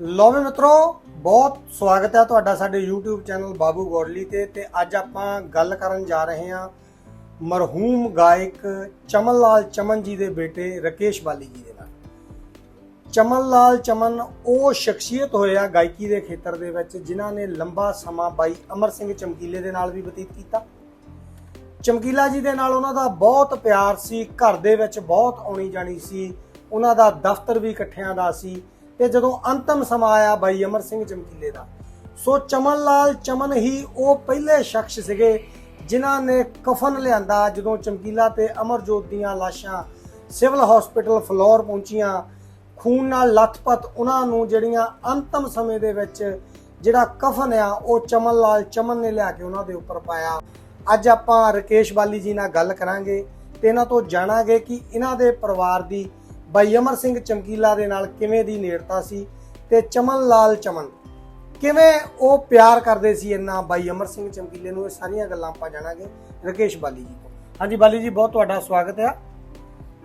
Love ਵੀ ਮਿੱਤਰੋ, ਬਹੁਤ ਸਵਾਗਤ ਹੈ ਤੁਹਾਡਾ ਸਾਡੇ YouTube ਚੈਨਲ ਬਾਬੂ ਗੋਡਲੀ ਤੇ ਤੇ ਅੱਜ ਆਪਾਂ ਗੱਲ ਕਰਨ ਜਾ ਰਹੇ ਹਾਂ ਮਰਹੂਮ ਗਾਇਕ ਚਮਨ ਲਾਲ ਚਮਨ ਜੀ ਦੇ ਬੇਟੇ ਰਕੇਸ਼ ਬਾਲੀ ਜੀ ਦੇ ਨਾਲ। ਚਮਨ ਲਾਲ ਚਮਨ ਉਹ ਸ਼ਖਸੀਅਤ ਹੋਇਆ ਗਾਇਕੀ ਦੇ ਖੇਤਰ ਦੇ ਵਿੱਚ, ਜਿਨ੍ਹਾਂ ਨੇ ਲੰਬਾ ਸਮਾਂ ਬਾਈ ਅਮਰ ਸਿੰਘ ਚਮਕੀਲੇ ਦੇ ਨਾਲ ਵੀ ਬਤੀਤ ਕੀਤਾ। ਚਮਕੀਲਾ ਜੀ ਦੇ ਨਾਲ ਉਹਨਾਂ ਦਾ ਬਹੁਤ ਪਿਆਰ ਸੀ, ਘਰ ਦੇ ਵਿੱਚ ਬਹੁਤ ਆਉਣੀ ਜਾਣੀ ਸੀ, ਉਹਨਾਂ ਦਾ ਦਫ਼ਤਰ ਵੀ ਇਕੱਠਿਆਂ ਦਾ ਸੀ। ਤੇ ਜਦੋਂ ਅੰਤਮ ਸਮਾਂ ਆਇਆ ਬਾਈ ਅਮਰ ਸਿੰਘ ਚਮਕੀਲੇ ਦਾ, ਸੋ ਚਮਨ ਲਾਲ ਚਮਨ ਹੀ ਉਹ ਪਹਿਲੇ ਸ਼ਖਸ ਸੀਗੇ ਜਿਨ੍ਹਾਂ ਨੇ ਕਫਨ ਲਿਆਂਦਾ ਜਦੋਂ ਚਮਕੀਲਾ ਤੇ ਅਮਰਜੋਤ ਦੀਆਂ ਲਾਸ਼ਾਂ ਸਿਵਲ ਹਸਪੀਟਲ ਫਲੋਰ ਪਹੁੰਚੀਆਂ। ਖੂਨ ਨਾਲ ਲੱਥਪੱਥ ਉਹਨਾਂ ਨੂੰ ਜਿਹੜੀਆਂ ਅੰਤਮ ਸਮੇਂ ਦੇ ਵਿੱਚ ਜਿਹੜਾ ਕਫਨ ਆ, ਉਹ ਚਮਨ ਲਾਲ ਚਮਨ ਨੇ ਲਿਆ ਕੇ ਉਹਨਾਂ ਦੇ ਉੱਪਰ ਪਾਇਆ। ਅੱਜ ਆਪਾਂ ਰਕੇਸ਼ ਬਾਲੀ ਜੀ ਨਾਲ ਗੱਲ ਕਰਾਂਗੇ ਤੇ ਇਹਨਾਂ ਤੋਂ ਜਾਣਾਂਗੇ ਕਿ ਇਹਨਾਂ ਦੇ ਪਰਿਵਾਰ ਦੀ ਬਾਈ ਅਮਰ ਸਿੰਘ ਚਮਕੀਲਾ ਦੇ ਨਾਲ ਕਿਵੇਂ ਦੀ ਨੇੜਤਾ ਸੀ ਤੇ ਚਮਨ ਲਾਲ ਚਮਨ ਕਿਵੇਂ ਉਹ ਪਿਆਰ ਕਰਦੇ ਸੀ ਇੰਨਾ ਬਾਈ ਅਮਰ ਸਿੰਘ ਚਮਕੀਲੇ ਨੂੰ? ਇਹ ਸਾਰੀਆਂ ਗੱਲਾਂ ਆਪਾਂ ਜਾਣਾਂਗੇ ਰਕੇਸ਼ ਬਾਲੀ ਜੀ ਤੋਂ। ਹਾਂਜੀ ਬਾਲੀ ਜੀ ਬਹੁਤ ਤੁਹਾਡਾ ਸਵਾਗਤ ਹੈ।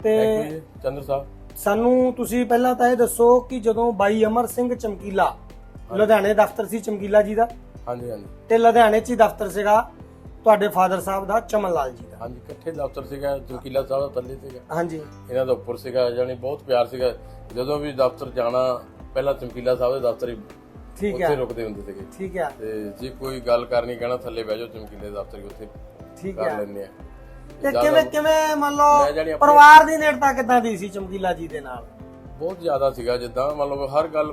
ਤੇ ਚੰਦਰ ਸਾਹਿਬ। ਸਾਨੂੰ ਤੁਸੀਂ ਪਹਿਲਾਂ ਤਾਂ ਇਹ ਦੱਸੋ ਕਿ ਜਦੋਂ ਬਾਈ ਅਮਰ ਸਿੰਘ ਚਮਕੀਲਾ ਲੁਧਿਆਣੇ ਦਫ਼ਤਰ ਸੀ ਚਮਕੀਲਾ ਜੀ ਦਾ? ਹਾਂਜੀ ਹਾਂਜੀ। ਤੇ ਲੁਧਿਆਣੇ 'ਚ ਹੀ ਦਫ਼ਤਰ ਸੀਗਾ। ਤੁਹਾਡੇ ਫਾਦਰ ਸਾਹਿਬ ਦਾ ਚਮਨ ਲਾਲ ਜੀ ਦਾ। ਹਾਂਜੀ ਇਕੱਠੇ ਦਫ਼ਤਰ ਸੀਗਾ ਚਮਕੀਲਾ ਸਾਹਿਬ ਦਾ ਥੱਲੇ ਸੀਗਾ। ਹਾਂਜੀ। ਇਹਨਾਂ ਦਾ ਉੱਪਰ ਸੀਗਾ ਜਾਨੀ ਬਹੁਤ ਪਿਆਰ ਸੀਗਾ। ਜਦੋਂ ਵੀ ਦਫ਼ਤਰ ਜਾਣਾ ਪਹਿਲਾਂ ਚਮਕੀਲਾ ਸਾਹਿਬ ਦੇ ਦਫ਼ਤਰ ਹੀ ਠੀਕ ਉੱਥੇ ਹੈ। ਰੁਕਦੇ ਹੁੰਦੇ ਸੀਗੇ। ਠੀਕ ਹੈ। ਤੇ ਜੇ ਕੋਈ ਗੱਲ ਕਰਨੀ ਕਹਿਣਾ ਥੱਲੇ ਬਹਿ ਜਾਓ ਚਮਕੀਲੇ ਦੇ ਦਫ਼ਤਰ ਹੀ ਉੱਥੇ ਠੀਕ ਕਰ ਹੈ। ਲੈਂਦੇ ਆ। ਤੇ ਜ਼ਿਆਦਾ- ਕਿਵੇਂ ਕਿਵੇਂ ਮੰਨ ਮੈਂ ਜਾਣੀ ਲਓ ਆਪਣੀ- ਪਰਿਵਾਰ ਦੀ ਨੇੜਤਾ ਕਿੱਦਾਂ ਦੀ ਸੀ ਚਮਕੀਲਾ ਜੀ ਦੇ ਨਾਲ? ਬਹੁਤ ਜ਼ਿਆਦਾ ਸੀਗਾ ਜਿੱਦਾਂ ਮਤਲਬ ਹਰ ਗੱਲ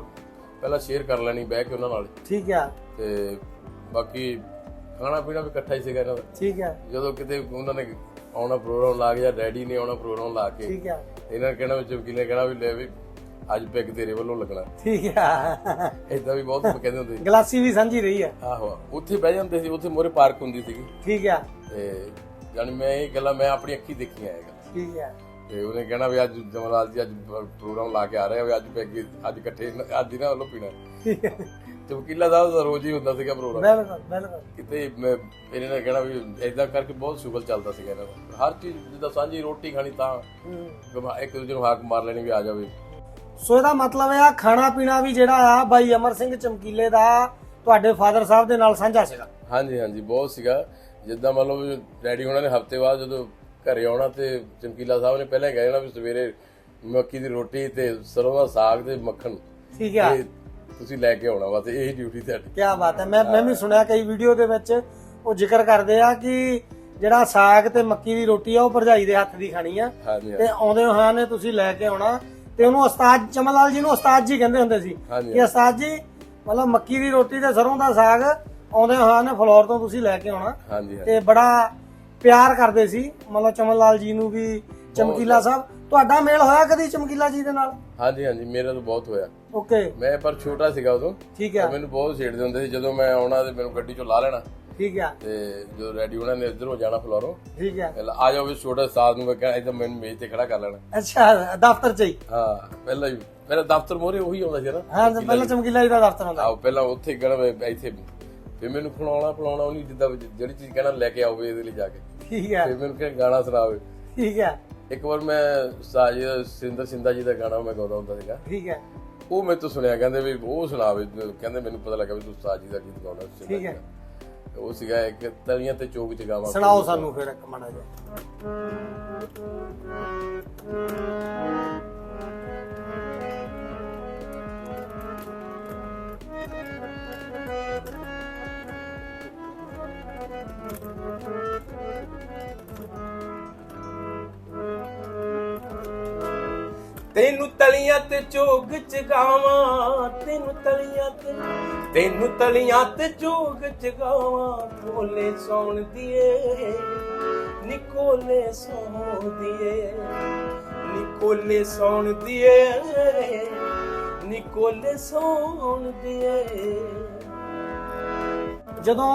ਪਹਿਲਾਂ ਸ਼ੇਅਰ ਕਰ ਲੈਣੀ ਬਹਿ ਕੇ ਉਹਨਾਂ ਨਾਲ। ਠੀਕ ਹੈ। ਤੇ ਬਾਕੀ ਖਾਣਾ ਪੀਣਾ ਵੀ ਇਕੱਠਾ ਹੀ ਸੀਗਾ ਇਹਨਾਂ ਦਾ। ਠੀਕ ਹੈ। ਜਦੋਂ ਕਿਤੇ ਉਹਨਾਂ ਨੇ ਆਉਣਾ ਪ੍ਰੋਗਰਾਮ ਲਾ ਕੇ ਜਾਂ ਡੈਡੀ ਨੇ ਆਉਣਾ ਪ੍ਰੋਗਰਾਮ ਲਾ ਕੇ ਠੀਕ ਹੈ। ਇਹਨਾਂ ਨੇ ਕਹਿਣਾ ਵੀ ਚਮਕੀਲੇ ਕਹਿਣਾ ਵੀ ਲੈ ਵੀ ਅੱਜ ਪੈਗ ਤੇਰੇ ਵੱਲੋਂ ਲੱਗਣਾ। ਠੀਕ ਹੈ। ਏਦਾਂ ਵੀ ਬਹੁਤ ਕਹਿੰਦੇ ਹੁੰਦੇ ਸੀ। ਗਲਾਸੀ ਵੀ ਸਾਂਝੀ ਰਹੀ ਹੈ। ਆਹੋ ਉੱਥੇ ਬਹਿ ਜਾਂਦੇ ਸੀ ਉੱਥੇ ਮੋਰੇ ਪਾਰਕ ਹੁੰਦੀ ਸੀਗੀ। ਠੀਕ ਹੈ। ਤੇ ਜਾਨੀ ਮੈਂ ਇਹ ਗੱਲਾਂ ਮੈਂ ਆਪਣੀ ਅੱਖੀ ਦੇਖੀਆਂ ਇਹ ਗੱਲਾਂ। ਠੀਕ ਹੈ। ਤੇ ਉਹਨੇ ਕਹਿਣਾ ਵੀ ਅੱਜ ਜਮਲਾਲ ਜੀ ਅੱਜ ਪ੍ਰੋਗਰਾਮ ਲਾ ਕੇ ਆ ਰਹੇ ਆ ਵੀ ਅੱਜ ਪੈਗ ਅੱਜ ਇਕੱਠੇ ਅੱਜ ਹੀ ਨਾ ਵੱਲੋਂ ਪੀਣਾ। ਹੈ ਚਮਕੀਲਾ ਸਾਹਿਬ ਦਾ ਰੋਜ਼ ਹੀ ਹੁੰਦਾ ਸੀਗਾ ਪ੍ਰੋਗਰਾਮ। ਬਿਲਕੁਲ ਬਿਲਕੁਲ ਕਿਤੇ ਮੈਂ ਇਹਨਾਂ ਨੇ ਕਹਿਣਾ ਵੀ ਏਦਾਂ ਕਰਕੇ ਬਹੁਤ ਸ਼ੁਗਲ ਚੱਲਦਾ ਸੀਗਾ ਇਹਨਾਂ ਦਾ। ਹਰ ਚੀਜ਼ ਜਿੱਦਾਂ ਸਾਂਝੀ ਰੋਟੀ ਖਾਣੀ ਤਾਂ ਇੱਕ ਦੂਜੇ ਨੂੰ ਹਾਕ ਮਾਰ ਲੈਣੀ ਵੀ ਆ ਜਾਵੇ। ਸੋ ਇਹਦਾ ਮਤਲਬ ਹੈ ਆ ਖਾਣਾ ਪੀਣਾ ਵੀ ਜਿਹੜਾ ਆ ਬਾਈ ਅਮਰ ਸਿੰਘ ਚਮਕੀਲੇ ਦਾ ਤੁਹਾਡੇ ਫਾਦਰ ਸਾਹਿਬ ਦੇ ਨਾਲ ਸਾਂਝਾ ਸੀਗਾ। ਹਾਂਜੀ ਹਾਂਜੀ ਬਹੁਤ ਸੀਗਾ। ਜਿੱਦਾਂ ਮੰਨ ਲਓ ਡੈਡੀ ਉਹਨਾਂ ਨੇ ਹਫ਼ਤੇ ਬਾਅਦ ਜਦੋਂ ਘਰੇ ਆਉਣਾ ਤੇ ਚਮਕੀਲਾ ਸਾਹਿਬ ਨੇ ਪਹਿਲਾਂ ਕਹਿ ਜਾਣਾ ਵੀ ਸਵੇਰੇ ਮੱਕੀ ਦੀ ਰੋਟੀ ਤੇ ਸਰੋਂ ਦਾ ਸਾਗ ਤੇ ਮੱਖਣ। ਠੀਕ ਇਹ ਤੁਸੀਂ ਲੈ ਕੇ ਆਉਣਾ ਬਸ ਇਹੀ ਡਿਊਟੀ ਤੁਹਾਡੀ। ਕੀ ਬਾਤ ਹੈ। ਮੈਂ ਮੈਂ ਵੀ ਸੁਣਿਆ ਕਈ ਵੀਡੀਓ ਦੇ ਵਿੱਚ ਉਹ ਜ਼ਿਕਰ ਕਰਦੇ ਆ ਕਿ ਜਿਹੜਾ ਸਾਗ ਤੇ ਮੱਕੀ ਦੀ ਰੋਟੀ ਆ ਉਹ ਭਰਜਾਈ ਦੇ ਹੱਥ ਦੀ ਖਾਣੀ ਆ। ਹਾਂਜੀ ਤੇ ਆਉਂਦੇ ਹੋਇਆਂ ਨੇ ਤੁਸੀਂ ਲੈ ਕੇ ਆਉਣਾ। ਤੇ ਉਹਨੂੰ ਉਸਤਾਦ ਚਮਨ ਲਾਲ ਜੀ ਨੂੰ ਉਸਤਾਦ ਜੀ ਕਹਿੰਦੇ ਹੁੰਦੇ ਸੀ ਹਾਂਜੀ ਕਿ ਉਸਤਾਦ ਜੀ ਮਤਲਬ ਮੱਕੀ ਦੀ ਰੋਟੀ ਤੇ ਸਰੋਂ ਦਾ ਸਾਗ ਆਉਂਦੇ ਹੋਇਆਂ ਨੇ ਫਲੋਰ ਤੋਂ ਤੁਸੀਂ ਲੈ ਕੇ ਆਉਣਾ। ਹਾਂਜੀ ਹਾਂਜੀ। ਤੇ ਬੜਾ ਪਿਆਰ ਕਰਦੇ ਸੀ। ਮਤਲਬ ਚਮਨ ਲਾਲ ਜੀ ਨੂੰ ਵੀ ਚਮਕੀਲਾ ਸਾਹਿਬ ਤੁਹਾਡਾ ਮੇਲ ਹੋਇਆ ਕਦੀ ਚਮਕੀਲਾ ਜੀ ਦੇ ਨਾਲ? ਹਾਂਜੀ ਹਾਂਜੀ ਮੇਰਾ ਤਾਂ ਬਹੁਤ ਹੋਇਆ। ਓਕੇ ਮੈਂ ਪਰ ਛੋਟਾ ਸੀਗਾ ਉਦੋਂ। ਠੀਕ ਤੇ ਹੈ। ਮੈਨੂੰ ਬਹੁਤ ਛੇੜਦੇ ਹੁੰਦੇ ਸੀ। ਜਦੋਂ ਮੈਂ ਆਉਣਾ ਤੇ ਮੈਨੂੰ ਗੱਡੀ ਚੋਂ ਲਾ ਲੈਣਾ। ਠੀਕ ਹੈ। ਤੇ ਜਦੋਂ ਰੈਡੀ ਉਹਨਾਂ ਨੇ ਇੱਧਰੋਂ ਜਾਣਾ ਫਲੋਰੋਂ। ਠੀਕ ਹੈ। ਪਹਿਲਾਂ ਆ ਜਾਓ ਵੀ ਛੋਟਾ ਸਾਥ ਨੂੰ ਮੈਂ ਕਹਿਣਾ ਇੱਧਰ ਮੈਨੂੰ ਮੇਜ਼ ਤੇ ਖੜਾ ਕਰ ਲੈਣਾ। ਅੱਛਾ ਦਫ਼ਤਰ ਚ ਹੀ। ਹਾਂ ਪਹਿਲਾਂ ਹੀ। ਪਹਿਲਾਂ ਦਫ਼ਤਰ ਮੋਰੇ ਉਹੀ ਆਉਂਦਾ ਸੀ ਨਾ। ਹਾਂ ਤੇ ਪਹਿਲਾਂ ਚਮਕੀਲਾ ਜੀ। ਦਾ ਦਫ਼ਤਰ ਹੁੰਦਾ। ਆਓ ਪਹਿਲਾਂ ਉੱਥੇ ਗਣਾ ਇੱਥੇ। ਫਿਰ ਮੈਨੂੰ ਖਿਲਾਉਣਾ ਪਿਲਾਉਣਾ ਉਹਨੇ ਜਿੱਦਾਂ ਜਿਹੜੀ ਚੀਜ਼ ਕਹਿਣਾ ਲੈ ਕੇ ਆਓਗੇ ਇਹਦੇ ਲਈ ਜਾ ਕੇ। ਠੀਕ ਹੈ। ਫਿਰ ਮੈਨੂੰ ਕਹਿ ਗਾਣਾ ਸੁਣਾਵੇ ਠੀਕ ਹੈ। ਇੱਕ ਵਾਰ ਮੈਂ ਸਾਜ ਸਿੰਦਰ ਸਿੰਦਾ ਜੀ ਦਾ ਗਾਣਾ ਮੈਂ ਗਾਉਂਦਾ ਹੁੰਦਾ ਸੀਗਾ। ਠੀਕ ਹੈ। ਉਹ ਮੇਰੇ ਤੋਂ ਸੁਣਿਆ ਕਹਿੰਦੇ ਵੀ ਉਹ ਸੁਣਾਵੇ ਕਹਿੰਦੇ ਮੈਨੂੰ ਪਤਾ ਲੱਗਾ ਵੀ ਤੂੰ ਸਾਜ ਜੀ ਦਾ ਗੀਤ ਗਾਉਣਾ ਸਿੰਦਾ ਠੀਕ ਹੈ। ਉਹ ਸੀਗਾ ਇੱਕ ਤਲੀਆਂ ਤੇ ਚੌਕ ਚ ਗਾਵਾਂ ਸੁਣਾਓ ਸਾਨੂੰ ਫਿਰ ਇੱਕ ਮਾੜਾ ਜਿਹਾ। ਤੈਨੂੰ ਤਲੀਆਂ ਤੇ ਚੋਗ ਚ ਗਾਵਾਂ ਤੈਨੂੰ ਤਲੀਆਂ ਤੇ ਤੈਨੂੰ ਤਲੀਆਂ ਤੇ ਚੋਗ ਚ ਗਾਵਾਂ ਕੋਲੇ ਸੌਣ ਦੀਏ ਨਿਕੋਲੇ ਸੌਣ ਦੀਏ ਨਿਕੋਲੇ ਸੌਣ ਦੀਏ ਨਿਕੋਲੇ ਸੌਣ ਦੀਏ ਜਦੋਂ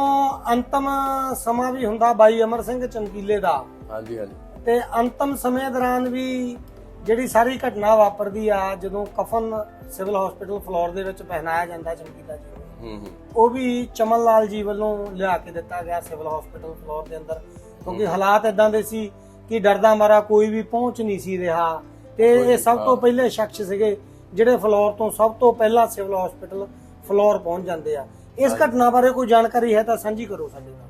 ਅੰਤਮ ਸਮਾਂ ਵੀ ਹੁੰਦਾ ਬਾਈ ਅਮਰ ਸਿੰਘ ਚਮਕੀਲੇ ਦਾ ਹਾਂਜੀ ਹਾਂਜੀ। ਤੇ ਅੰਤਮ ਸਮੇਂ ਦੌਰਾਨ ਵੀ ਜਿਹੜੀ ਸਾਰੀ ਘਟਨਾ ਵਾਪਰਦੀ ਆ ਜਦੋਂ ਕਫਨ ਸਿਵਲ ਹਸਪੀਟਲ ਫਲੋਰ ਦੇ ਵਿੱਚ ਪਹਿਨਾਇਆ ਜਾਂਦਾ ਚਮਕੀਲਾ ਜੀ। ਨੂੰ ਹੂੰ ਹੂੰ। ਉਹ ਵੀ ਚਮਨ ਲਾਲ ਜੀ ਵੱਲੋਂ ਲਿਆ ਕੇ ਦਿੱਤਾ ਗਿਆ ਸਿਵਲ ਹਸਪੀਟਲ ਫਲੋਰ ਦੇ ਅੰਦਰ। ਕਿਉਂਕਿ ਹਾਲਾਤ ਇਦਾਂ ਦੇ ਸੀ ਕਿ ਡਰਦਾ ਮਾਰਾ ਕੋਈ ਵੀ ਪਹੁੰਚ ਨਹੀਂ ਸੀ ਰਿਹਾ ਤੇ ਇਹ ਸਭ ਤੋਂ ਪਹਿਲੇ ਸ਼ਖਸ ਸੀਗੇ ਜਿਹੜੇ ਫਲੋਰ ਤੋਂ ਸਭ ਤੋਂ ਪਹਿਲਾਂ ਸਿਵਲ ਹਸਪੀਟਲ ਫਲੋਰ ਪਹੁੰਚ ਜਾਂਦੇ ਆ। ਇਸ ਘਟਨਾ ਬਾਰੇ ਕੋਈ ਜਾਣਕਾਰੀ ਹੈ ਤਾਂ ਸਾਂਝੀ ਕਰੋ ਸਾਡੇ ਨਾਲ।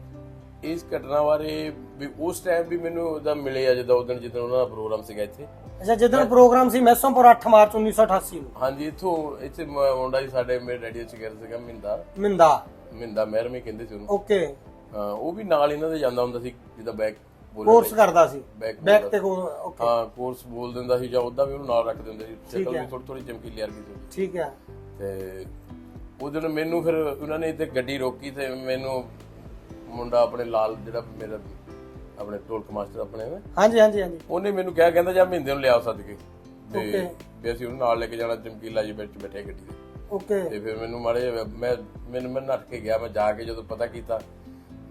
ਇਸ ਘਟਨਾ ਬਾਰੇ ਵੀ ਉਸ ਟਾਈਮ ਵੀ ਮੈਨੂੰ ਉਹਦਾ ਮਿਲੇ ਆ ਜਦੋਂ ਉਹਨਾਂ ਦਾ ਪ੍ਰੋਗਰਾਮ ਸੀਗਾ ਇੱਥੇ। ਅੱਛਾ ਜਦੋਂ ਪ੍ਰੋਗਰਾਮ ਸੀ ਮੈਸੋਂਪੁਰ 8 ਮਾਰਚ 1988 ਨੂੰ। ਹਾਂਜੀ ਇੱਥੋਂ ਇੱਥੇ ਮ- ਮੁੰਡਾ ਜੀ ਸਾਡੇ ਮੇਰੇ ਰੇਡੀਓ ਚ ਗਿਆ ਸੀਗਾ ਮਿੰਦਾ। ਮਿੰਦਾ। ਮਿੰਦਾ ਮਹਿਰਮੀ ਕਹਿੰਦੇ ਸੀ ਉਹਨੂੰ। ਓਕੇ। ਹਾਂ, ਉਹ ਵੀ ਨਾਲ ਇਹਨਾਂ ਦੇ ਜਾਂਦਾ ਹੁੰਦਾ ਸੀ ਜਿੱਦਾਂ ਬੈਕ ਕੋਰਸ ਕਰਦਾ ਸੀ। ਬੈਕ ਬੈਕ ਤੇ ਓਕੇ। ਹਾਂ ਕੋਰਸ ਬੋਲ ਦਿੰਦਾ ਸੀ ਜਾਂ ਉਦਾਂ ਵੀ ਉਹਨੂੰ ਨਾਲ ਰੱਖ ਦਿੰਦੇ ਸੀ। ਸ਼ਕਲ ਹੈ। ਵੀ ਥੋੜੀ ਥੋੜੀ ਚਮਕੀਲੀ ਵਰਗੀ ਸੀ ਠੀਕ ਹੈ। ਤੇ ਉਹ ਦਿਨ ਮੈਨੂੰ ਫਿਰ ਉਹਨਾਂ ਨੇ ਇੱਥੇ ਗੱਡੀ ਰੋਕੀ ਤੇ ਮੈਨੂੰ ਮੁੰਡਾ ਆਪਣੇ ਲਾਲ ਜਿਹੜਾ ਮੇਰਾ ਆਪਣੇ ਟੋਲ ਮਾਸਟਰ ਆਪਣੇ ਨੇ ਹਾਂਜੀ ਹਾਂਜੀ ਹਾਂਜੀ। ਉਹਨੇ ਮੈਨੂੰ ਕਿਹਾ ਕਹਿੰਦਾ ਜਾਂ ਮਹਿੰਦੇ ਨੂੰ ਲਿਆਓ ਸੱਦ ਕੇ ਤੇ. ਵੀ ਅਸੀਂ ਉਹਨੂੰ ਨਾਲ ਲੈ ਕੇ ਜਾਣਾ ਚਮਕੀਲਾ ਜੀ ਵਿੱਚ ਬੈਠੇ ਗੱਡੀ ਦੇ ਓਕੇ। ਤੇ ਫਿਰ ਮੈਨੂੰ ਮਾੜੇ ਮੈਂ ਮੈਨੂੰ ਮੈਂ ਨੱਠ ਕੇ ਗਿਆ ਮੈਂ ਜਾ ਕੇ ਜਦੋਂ ਪਤਾ ਕੀਤਾ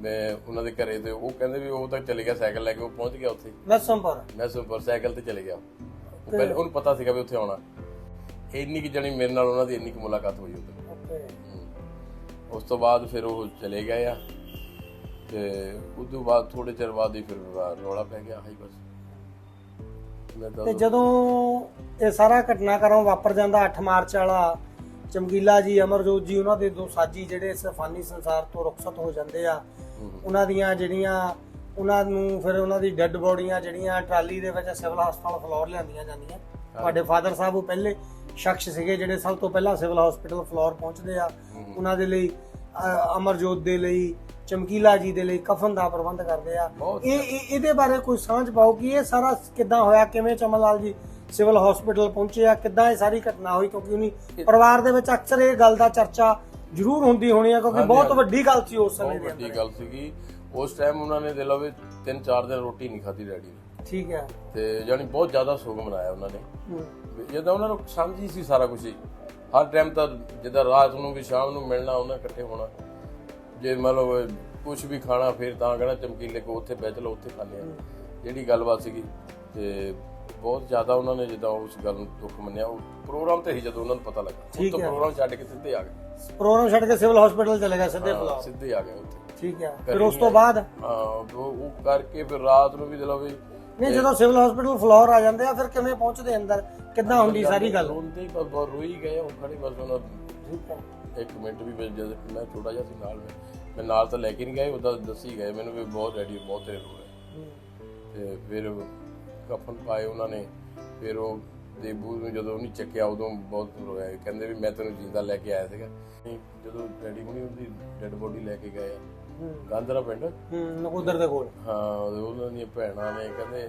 ਮੈਂ ਉਹਨਾਂ ਦੇ ਘਰੇ ਤੇ ਉਹ ਕਹਿੰਦੇ ਵੀ ਉਹ ਤਾਂ ਚਲੇ ਗਿਆ ਸਾਈਕਲ ਲੈ ਕੇ ਉਹ ਪਹੁੰਚ ਗਿਆ ਉੱਥੇ। ਮੈਸੋਂਪੁਰ ਮੈਂ ਸੁਪਰ ਸਾਈਕਲ ਤੇ ਚਲੇ ਗਿਆ। ਉਹ ਪਹਿਲੇ ਉਹਨੂੰ ਪਤਾ ਸੀਗਾ ਵੀ ਉੱਥੇ ਆਉਣਾ। ਇੰਨੀ ਕਿ ਜਣੀ ਮੇਰੇ ਨਾਲ ਉਹਨਾਂ ਦੀ ਇੰਨੀ ਕਿ ਮੁਲਾਕਾਤ ਹੋਈ ਓਕੇ। ਉਸ ਤੋਂ ਬਾਅਦ ਫਿਰ ਉਹ ਚਲੇ ਗਏ ਆ। ਤੇ ਉਸ ਤੋਂ ਬਾਅਦ ਥੋੜੇ ਚਿਰ ਬਾਅਦ ਹੀ ਫਿਰ ਰੌਲਾ ਪੈ ਗਿਆ ਹਾਈ ਬਸ। ਮੈਂ ਤਾਂ ਤੇ ਜਦੋਂ ਇਹ ਸਾਰਾ ਘਟਨਾਕ੍ਰਮ ਵਾਪਰ ਜਾਂਦਾ 8 ਮਾਰਚ ਵਾਲਾ ਚਮਕੀਲਾ ਜੀ ਅਮਰਜੋਤ ਜੀ ਉਹਨਾਂ ਦੇ ਦੋ ਸਾਜੀ ਜਿਹੜੇ ਇਸ ਫਾਨੀ ਸੰਸਾਰ ਤੋਂ ਰੁਖਸਤ ਹੋ ਜਾਂਦੇ ਆ ਉਹਨਾਂ ਦੀਆਂ ਜਿਹੜੀਆਂ ਉਹਨਾਂ ਨੂੰ ਫਿਰ ਉਹਨਾਂ ਦੀ ਡੈੱਡ ਬੋਡੀਆਂ ਜਿਹੜੀਆਂ ਟਰਾਲੀ ਦੇ ਵਿੱਚ ਸਿਵਲ ਹਸਪਤਾਲ ਫਲੋਰ ਲਿਆਂਦੀਆਂ ਜਾਂਦੀਆਂ। ਤੁਹਾਡੇ ਫਾਦਰ ਸਾਹਿਬ ਉਹ ਪਹਿਲੇ ਸ਼ਖਸ ਸੀਗੇ ਜਿਹੜੇ ਸਭ ਤੋਂ ਪਹਿਲਾਂ ਸਿਵਲ ਹਸਪੀਟਲ ਫਲੋਰ ਪਹੁੰਚਦੇ ਆ। ਉਹਨਾਂ ਦੇ ਲਈ ਅਮਰਜੋਤ ਦੇ ਲਈ ਚਮਕੀਲਾ ਜੀ ਦੇ ਲਈ ਕਫਨ ਦਾ ਪ੍ਰਬੰਧ ਕਰਦੇ ਆ। ਬਹੁਤ ਇਹ ਇਹ- ਇਹਦੇ ਬਾਰੇ ਕੋਈ ਸਮਝ ਪਾਓ ਕਿ ਇਹ ਸਾਰਾ ਕਿੱਦਾਂ ਹੋਇਆ ਕਿਵੇਂ ਚਮਨ ਲਾਲ ਜੀ ਸਿਵਲ ਹਸਪੀਟਲ ਪਹੁੰਚੇ ਆ ਕਿੱਦਾਂ ਇਹ ਸਾਰੀ ਘਟਨਾ ਹੋਈ? ਕਿਉਂਕਿ ਉਹਨੀ ਪਰਿਵਾਰ ਦੇ ਵਿੱਚ ਅਕਸਰ ਇਹ ਗੱਲ ਦਾ ਚਰਚਾ ਜ਼ਰੂਰ ਹੁੰਦੀ ਹੋਣੀ ਆ ਕਿਉਂਕਿ ਹਾਂਜੀ, ਬਹੁਤ ਹਾਂਜੀ। ਵੱਡੀ ਗੱਲ ਸੀ ਉਸ ਸਮੇਂ ਬਹੁਤ ਦੇ ਵੱਡੀ ਅੰਦਰ। ਗੱਲ ਸੀਗੀ। ਉਸ ਟਾਈਮ ਉਹਨਾਂ ਨੇ ਦੇ ਲਓ ਵੀ ਤਿੰਨ ਚਾਰ ਦਿਨ ਰੋਟੀ ਨਹੀਂ ਖਾਧੀ ਡੈਡੀ ਨੇ। ਠੀਕ ਹੈ ਤੇ ਜਾਨੀ ਬਹੁਤ ਜ਼ਿਆਦਾ ਸੋਗ ਮਨਾਇਆ ਉਹਨਾਂ ਨੇ। ਹੂੰ, ਜਦੋਂ ਉਹਨਾਂ ਨੂੰ ਸਮਝ ਸੀ ਸਾਰਾ ਕੁਝ ਹਰ ਟਾਈਮ ਤਾਂ ਜਿੱਦਾਂ ਰਾਤ ਨੂੰ ਵੀ ਸ਼ਾਮ ਨੂੰ ਮਿਲਣਾ ਉਹਨਾਂ ਇਕੱਠੇ ਹੋਣਾ। ਜੇ ਮਤਲਬ ਕੁਝ ਵੀ ਖਾਣਾ ਫਿਰ ਤਾਂ ਕਹਿਣਾ ਚਮਕੀਲੇ ਕੋ ਉੱਥੇ ਬਹਿ ਚਲੋ ਉੱਥੇ ਖਾਂਦੇ ਆ ਜਿਹੜੀ ਗੱਲਬਾਤ ਸੀਗੀ ਤੇ ਬਹੁਤ ਜ਼ਿਆਦਾ ਉਹਨਾਂ ਨੇ ਜਿੱਦਾਂ ਉਸ ਗੱਲ ਨੂੰ ਦੁੱਖ ਮੰਨਿਆ ਉਹ ਪ੍ਰੋਗਰਾਮ ਤੇ ਹੀ ਜਦੋਂ ਉਹਨਾਂ ਨੂੰ ਪਤਾ ਲੱਗਾ। ਉਹ ਤੋਂ। ਪ੍ਰੋਗਰਾਮ ਛੱਡ ਕੇ ਸਿੱਧੇ ਆ ਗਏ। ਪ੍ਰੋਗਰਾਮ ਛੱਡ ਕੇ ਸਿਵਲ ਹਸਪੀਟਲ ਚਲੇ ਗਏ ਸਿੱਧੇ ਫਲੋਰ ਸਿੱਧੇ ਆ ਗਏ ਉੱਥੇ। ਠੀਕ ਹੈ। ਫਿਰ ਉਸ ਤੋਂ ਬਾਅਦ? ਹਾਂ ਉਹ ਕਰਕੇ ਫਿਰ ਰਾਤ ਨੂੰ ਵੀ ਦਿਲੋ ਵੀ ਨਹੀਂ ਜਦੋਂ ਸਿਵਲ ਹਸਪੀਟਲ ਫਲੋਰ ਆ ਜਾਂਦੇ ਆ ਫਿਰ ਕਿਵੇਂ ਪਹੁੰਚਦੇ ਅੰਦਰ? ਕਿੱਦਾਂ ਹੁੰਦੀ ਸਾਰੀ ਗੱਲ? ਰੋਂਦੇ ਹੀ ਬਸ ਰੋਈ ਗਏ ਉਹ ਖੜੇ ਬਸ ਉਹਨਾਂ ਠੀਕ ਹੈ। ਇੱਕ ਮਿੰਟ ਵੀ ਵਿੱਚ ਜਦ ਮੈਂ ਥੋੜਾ ਜਿਹਾ ਸੀ ਨਾਲ ਮੈਂ ਮੈਂ ਨਾਲ ਤਾਂ ਲੈ ਕੇ ਨਹੀਂ ਗਏ ਉਹਦਾ ਦੱਸੀ ਗਏ ਮੈਨੂੰ ਵੀ ਬਹੁਤ ਰੈਡੀ ਬਹੁਤ ਤੇਰੇ ਰਹੇ। ਹੂੰ, ਤੇ ਫਿਰ ਕਫਨ ਪਾਏ ਉਹਨਾਂ ਨੇ ਫਿਰ ਉਹ ਦੇਬੂ ਨੂੰ ਜਦੋਂ ਉਹਨੇ ਚੱਕਿਆ ਉਦੋਂ ਬਹੁਤ ਰੋਇਆ ਕਹਿੰਦੇ ਵੀ ਮੈਂ ਤੈਨੂੰ ਜਿੰਦਾ ਲੈ ਕੇ ਆਇਆ ਸੀਗਾ। ਜਦੋਂ ਡੈਡੀ ਹੁਣੀ ਉਹਦੀ ਡੈਡ ਬੋਡੀ ਲੈ ਕੇ ਗਏ ਗਾਂਧਰਾ ਪਿੰਡ? ਹੂੰ ਨਕੋਦਰ ਦੇ ਕੋਲ। ਹਾਂ ਉਹਨਾਂ ਦੀਆਂ ਭੈਣਾਂ ਨੇ ਕਹਿੰਦੇ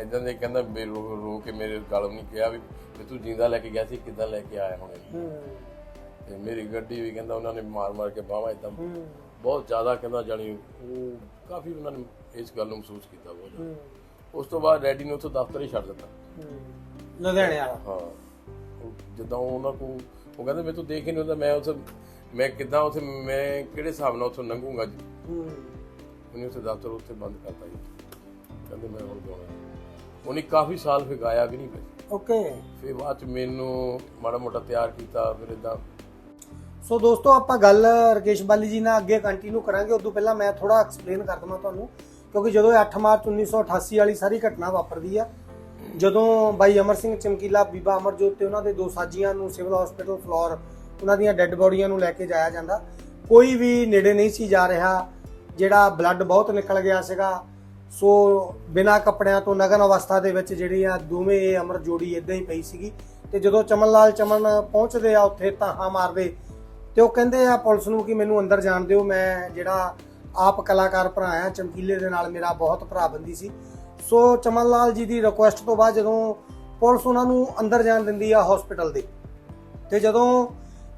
ਐਦਾਂ ਦੇ ਕਹਿੰਦਾ ਰੋ ਕੇ ਮੇਰੇ ਗਲ ਨਹੀਂ ਕਿਹਾ ਵੀ ਤੂੰ ਜਿੰਦਾ ਲੈ ਕੇ ਗਿਆ ਸੀ ਕਿੱਦਾਂ ਲੈ ਕੇ ਆਇਆ ਹੁਣ ਤੇ ਮੇਰੀ ਗੱਡੀ ਵੀ ਕਹਿੰਦਾ ਉਹਨਾਂ ਨੇ ਮਾਰ ਮਾਰ ਕੇ ਬਾਹਾਂ ਇਦਾਂ ਬਹੁਤ ਜ਼ਿਆਦਾ ਕਹਿੰਦਾ ਜਾਣੀ ਉਹ ਕਾਫੀ ਉਹਨਾਂ ਨੇ ਇਸ ਗੱਲ ਨੂੰ ਮਹਿਸੂਸ ਕੀਤਾ ਬਹੁਤ ਜ਼ਿਆਦਾ। ਉਸ ਤੋਂ ਬਾਅਦ ਡੈਡੀ ਨੇ ਉੱਥੋਂ ਦਫ਼ਤਰ ਹੀ ਛੱਡ ਦਿੱਤਾ। ਲੁਧਿਆਣੇ ਵਾਲਾ। ਹਾਂ। ਜਿੱਦਾਂ ਉਹਨਾਂ ਕੋ ਉਹ ਕਹਿੰਦੇ ਮੈਂ ਤੂੰ ਦੇਖ ਹੀ ਨਹੀਂ ਹੁੰਦਾ ਮੈਂ ਉੱਥੇ ਮੈਂ ਕਿੱਦਾਂ ਉੱਥੇ ਮੈਂ ਕਿਹੜੇ ਹਿਸਾਬ ਨਾਲ ਉੱਥੋਂ ਲੰਘੂੰਗਾ ਜੀ? ਉਹਨੇ ਉੱਥੇ ਦਫ਼ਤਰ ਉੱਥੇ ਬੰਦ ਕਰਤਾ ਜੀ। ਕਹਿੰਦੇ ਮੈਂ ਹੁਣ ਜਾਣਾ। ਉਹਨੇ ਕਾਫੀ ਸਾਲ ਫਿਰ ਗਾਇਆ ਵੀ ਨਹੀਂ ਫਿਰ। ਓਕੇ ਫਿਰ ਬਾਅਦ ਚ ਮੈਨੂੰ ਮਾੜਾ ਮੋਟਾ ਤਿਆਰ ਕੀਤਾ ਫਿਰ ਇਦਾਂ ਸੋ ਦੋਸਤੋ, ਆਪਾਂ ਗੱਲ ਰਕੇਸ਼ ਬਾਲੀ ਜੀ ਨਾਲ ਅੱਗੇ ਕੰਟੀਨਿਊ ਕਰਾਂਗੇ। ਉਦੋਂ ਪਹਿਲਾਂ ਮੈਂ ਥੋੜਾ ਐਕਸਪਲੇਨ ਕਰ ਦਵਾਂ ਤੁਹਾਨੂੰ, ਕਿਉਂਕਿ ਜਦੋਂ ਇਹ 8 ਮਾਰਚ 1988 ਵਾਲੀ ਸਾਰੀ ਘਟਨਾ ਵਾਪਰਦੀ ਆ, ਜਦੋਂ ਬਾਈ ਅਮਰ ਸਿੰਘ ਚਮਕੀਲਾ, ਬੀਬਾ ਅਮਰਜੋਤ ਤੇ ਉਹਨਾਂ ਦੇ ਦੋ ਸਾਜੀਆਂ ਨੂੰ ਸਿਵਲ ਹਸਪੀਟਲ ਫਲੋਰ ਉਹਨਾਂ ਦੀਆਂ ਡੈੱਡ ਬੋਡੀਆਂ ਨੂੰ ਲੈ ਕੇ ਜਾਇਆ ਜਾਂਦਾ, ਕੋਈ ਵੀ ਨੇੜੇ ਨਹੀਂ ਸੀ ਜਾ ਰਿਹਾ, ਜਿਹੜਾ ਬਲੱਡ ਬਹੁਤ ਨਿਕਲ ਗਿਆ ਸੀਗਾ। ਸੋ ਬਿਨਾਂ ਕੱਪੜਿਆਂ ਤੋਂ ਨਗਨ ਅਵਸਥਾ ਦੇ ਵਿੱਚ ਜਿਹੜੀ ਆ ਦੋਵੇਂ ਇਹ ਅਮਰ ਜੋੜੀ ਇਦਾਂ ਹੀ ਪਈ ਸੀਗੀ ਤੇ ਜਦੋਂ ਚਮਨ ਲਾਲ ਚਮਨ ਪਹੁੰਚਦੇ ਆ ਉੱਥੇ ਤਾਹਾਂ ਮਾਰਦੇ ਤੇ ਉਹ ਕਹਿੰਦੇ ਆ ਪੁਲਿਸ ਨੂੰ ਕਿ ਮੈਨੂੰ ਅੰਦਰ ਜਾਣ ਦਿਓ, ਮੈਂ ਜਿਹੜਾ ਆਪ ਕਲਾਕਾਰ ਭਰਾ ਆ, ਚਮਕੀਲੇ ਦੇ ਨਾਲ ਮੇਰਾ ਬਹੁਤ ਭਰਾਬੰਦੀ ਸੀ। ਸੋ ਚਮਨ ਲਾਲ ਜੀ ਦੀ ਰਿਕੁਐਸਟ ਤੋਂ ਬਾਅਦ ਜਦੋਂ ਪੁਲਿਸ ਉਹਨਾਂ ਨੂੰ ਅੰਦਰ ਜਾਣ ਦਿੰਦੀ ਆ ਹਸਪੀਟਲ ਦੇ, ਤੇ ਜਦੋਂ